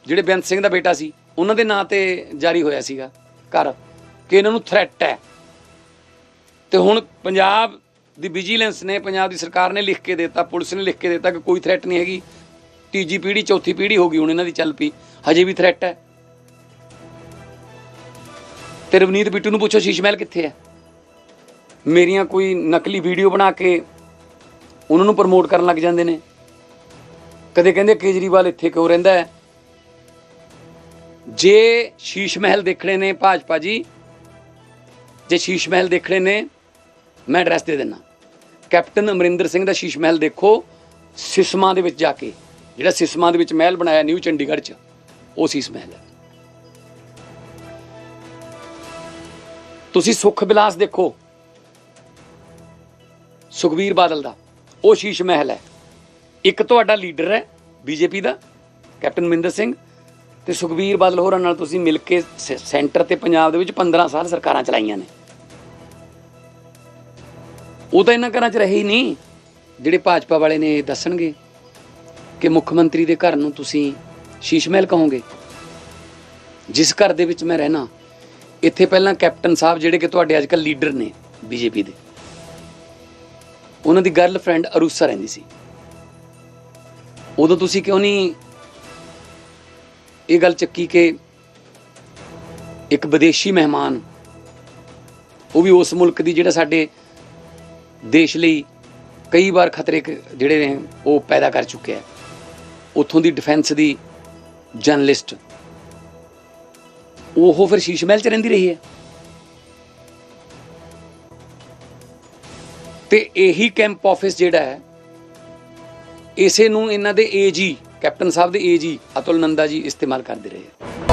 ਜਿਹੜੇ ਬੇਅੰਤ ਸਿੰਘ ਦਾ ਬੇਟਾ ਸੀ, ਉਹਨਾਂ ਦੇ ਨਾਂ ਤੇ ਜਾਰੀ ਹੋਇਆ ਸੀਗਾ ਘਰ ਕਿ ਇਹਨਾਂ ਨੂੰ ਥ੍ਰੈਟ ਹੈ। ਤੇ ਹੁਣ ਪੰਜਾਬ ਦੀ ਵਿਜੀਲੈਂਸ ਨੇ, ਪੰਜਾਬ ਦੀ ਸਰਕਾਰ ਨੇ ਲਿਖ ਕੇ ਦਿੱਤਾ, ਪੁਲਿਸ ਨੇ ਲਿਖ ਕੇ ਦਿੱਤਾ ਕਿ ਕੋਈ ਥ੍ਰੈਟ ਨਹੀਂ ਹੈਗੀ। ਤੀਜੀ ਪੀੜ੍ਹੀ, ਚੌਥੀ ਪੀੜ੍ਹੀ ਹੋ ਗਈ, ਹੁਣ ਇਹਨਾਂ ਦੀ ਚੱਲ ਪਈ। ਹਜੇ ਵੀ ਥ੍ਰੈਟ ਹੈ। ਤੇ ਰਵਨੀਤ ਬਿੱਟੂ ਨੂੰ ਪੁੱਛੋ ਸ਼ੀਸ਼ ਮਹਿਲ ਕਿੱਥੇ ਹੈ? ਮੇਰੀਆਂ ਕੋਈ ਨਕਲੀ ਵੀਡੀਓ ਬਣਾ ਕੇ ਉਹਨਾਂ ਨੂੰ ਪ੍ਰਮੋਟ ਕਰਨ ਲੱਗ ਜਾਂਦੇ ਨੇ। ਕਦੇ ਕਹਿੰਦੇ ਕੇਜਰੀਵਾਲ ਇੱਥੇ ਕਿਉਂ ਰਹਿੰਦਾ ਹੈ? ਜੇ ਸ਼ੀਸ਼ ਮਹਿਲ ਦੇਖਣੇ ਨੇ ਭਾਜਪਾ ਜੀ, ਜੇ ਸ਼ੀਸ਼ ਮਹਿਲ ਦੇਖਣੇ ਨੇ, ਮੈਂ ਐਡਰੈਸ ਦੇ ਦਿੰਦਾ। ਕੈਪਟਨ ਅਮਰਿੰਦਰ ਸਿੰਘ ਦਾ ਸ਼ੀਸ਼ ਮਹਿਲ ਦੇਖੋ, ਸਿਸਮਾ ਦੇ ਵਿੱਚ ਜਾ ਕੇ। ਜਿਹੜਾ ਸਿਸਮਾਂ ਦੇ ਵਿੱਚ ਮਹਿਲ ਬਣਾਇਆ ਨਿਊ ਚੰਡੀਗੜ੍ਹ 'ਚ, ਉਹ ਸ਼ੀਸ਼ ਮਹਿਲ। ਹੈ ਤੁਸੀਂ ਸੁਖ ਵਿਲਾਸ ਦੇਖੋ। ਸੁਖਵੀਰ ਬਾਦਲ ਦਾ, ਉਹ ਸ਼ੀਸ਼ ਮਹਿਲ ਹੈ। ਇੱਕ ਤੁਹਾਡਾ ਲੀਡਰ ਹੈ, ਬੀਜੇਪੀ ਦਾ, ਕੈਪਟਨ ਅਮਰਿੰਦਰ ਸਿੰਘ, ਤੇ ਸੁਖਵੀਰ ਬਾਦਲ ਹੋਰਾਂ ਨਾਲ ਤੁਸੀਂ ਮਿਲ ਕੇ ਸ- ਸੈਂਟਰ ਤੇ ਪੰਜਾਬ ਦੇ ਵਿੱਚ 15 ਸਾਲ ਸਰਕਾਰਾਂ ਚਲਾਈਆਂ ਨੇ। ਉਹ ਤਾਂ ਇਹਨਾਂ ਘਰਾਂ 'ਚ ਰਹੇ ਹੀ ਨਹੀਂ, ਜਿਹੜੇ ਭਾਜਪਾ ਵਾਲੇ ਨੇ ਇਹ ਦੱਸਣਗੇ। ਕਿ ਮੁੱਖ ਮੰਤਰੀ ਦੇ ਘਰ ਨੂੰ ਤੁਸੀਂ ਸ਼ੀਸ਼ ਮਹਿਲ ਕਹੋਗੇ? ਜਿਸ ਘਰ ਦੇ ਵਿੱਚ ਮੈਂ ਰਹਿਣਾ, ਇੱਥੇ ਪਹਿਲਾਂ ਕੈਪਟਨ ਸਾਹਿਬ ਜਿਹੜੇ ਕਿ ਤੁਹਾਡੇ ਅੱਜਕੱਲ ਲੀਡਰ ਨੇ ਬੀਜੇਪੀ ਦੇ। ਉਹਨਾਂ ਦੀ ਗਰਲਫ੍ਰੈਂਡ ਅਰੂਸਾ ਰਹਿੰਦੀ ਸੀ। ਉਦੋਂ ਤੁਸੀਂ ਕਿਉਂ ਨਹੀਂ ਇਹ ਗੱਲ ਚੱਕੀ ਕਿ ਇੱਕ ਵਿਦੇਸ਼ੀ ਮਹਿਮਾਨ, ਉਹ ਵੀ ਉਸ ਮੁਲਕ ਦੀ ਜਿਹੜਾ ਸਾਡੇ ਦੇਸ਼ ਲਈ ਕਈ ਵਾਰ ਖਤਰੇ ਜਿਹੜੇ ਨੇ, ਉਹ ਪੈਦਾ ਕਰ ਚੁੱਕਿਆ ਹੈ। ਉੱਥੋਂ ਦੀ ਡਿਫੈਂਸ ਦੀ ਜਰਨਲਿਸਟ ਉਹ ਫਿਰ ਸ਼ੀਸ਼ ਮਹਿਲ ਚ ਰਹਿੰਦੀ ਰਹੀ ਹੈ। ਤੇ ਇਹੀ ਕੈਂਪ ਆਫਿਸ ਜਿਹੜਾ ਹੈ, ਇਸੇ ਨੂੰ ਇਹਨਾਂ ਦੇ ਏਜੀ ਕੈਪਟਨ ਸਾਹਿਬ ਦੇ ਏਜੀ ਅਤੁਲ ਨੰਦਾ ਜੀ ਇਸਤੇਮਾਲ ਕਰਦੇ ਰਹੇ।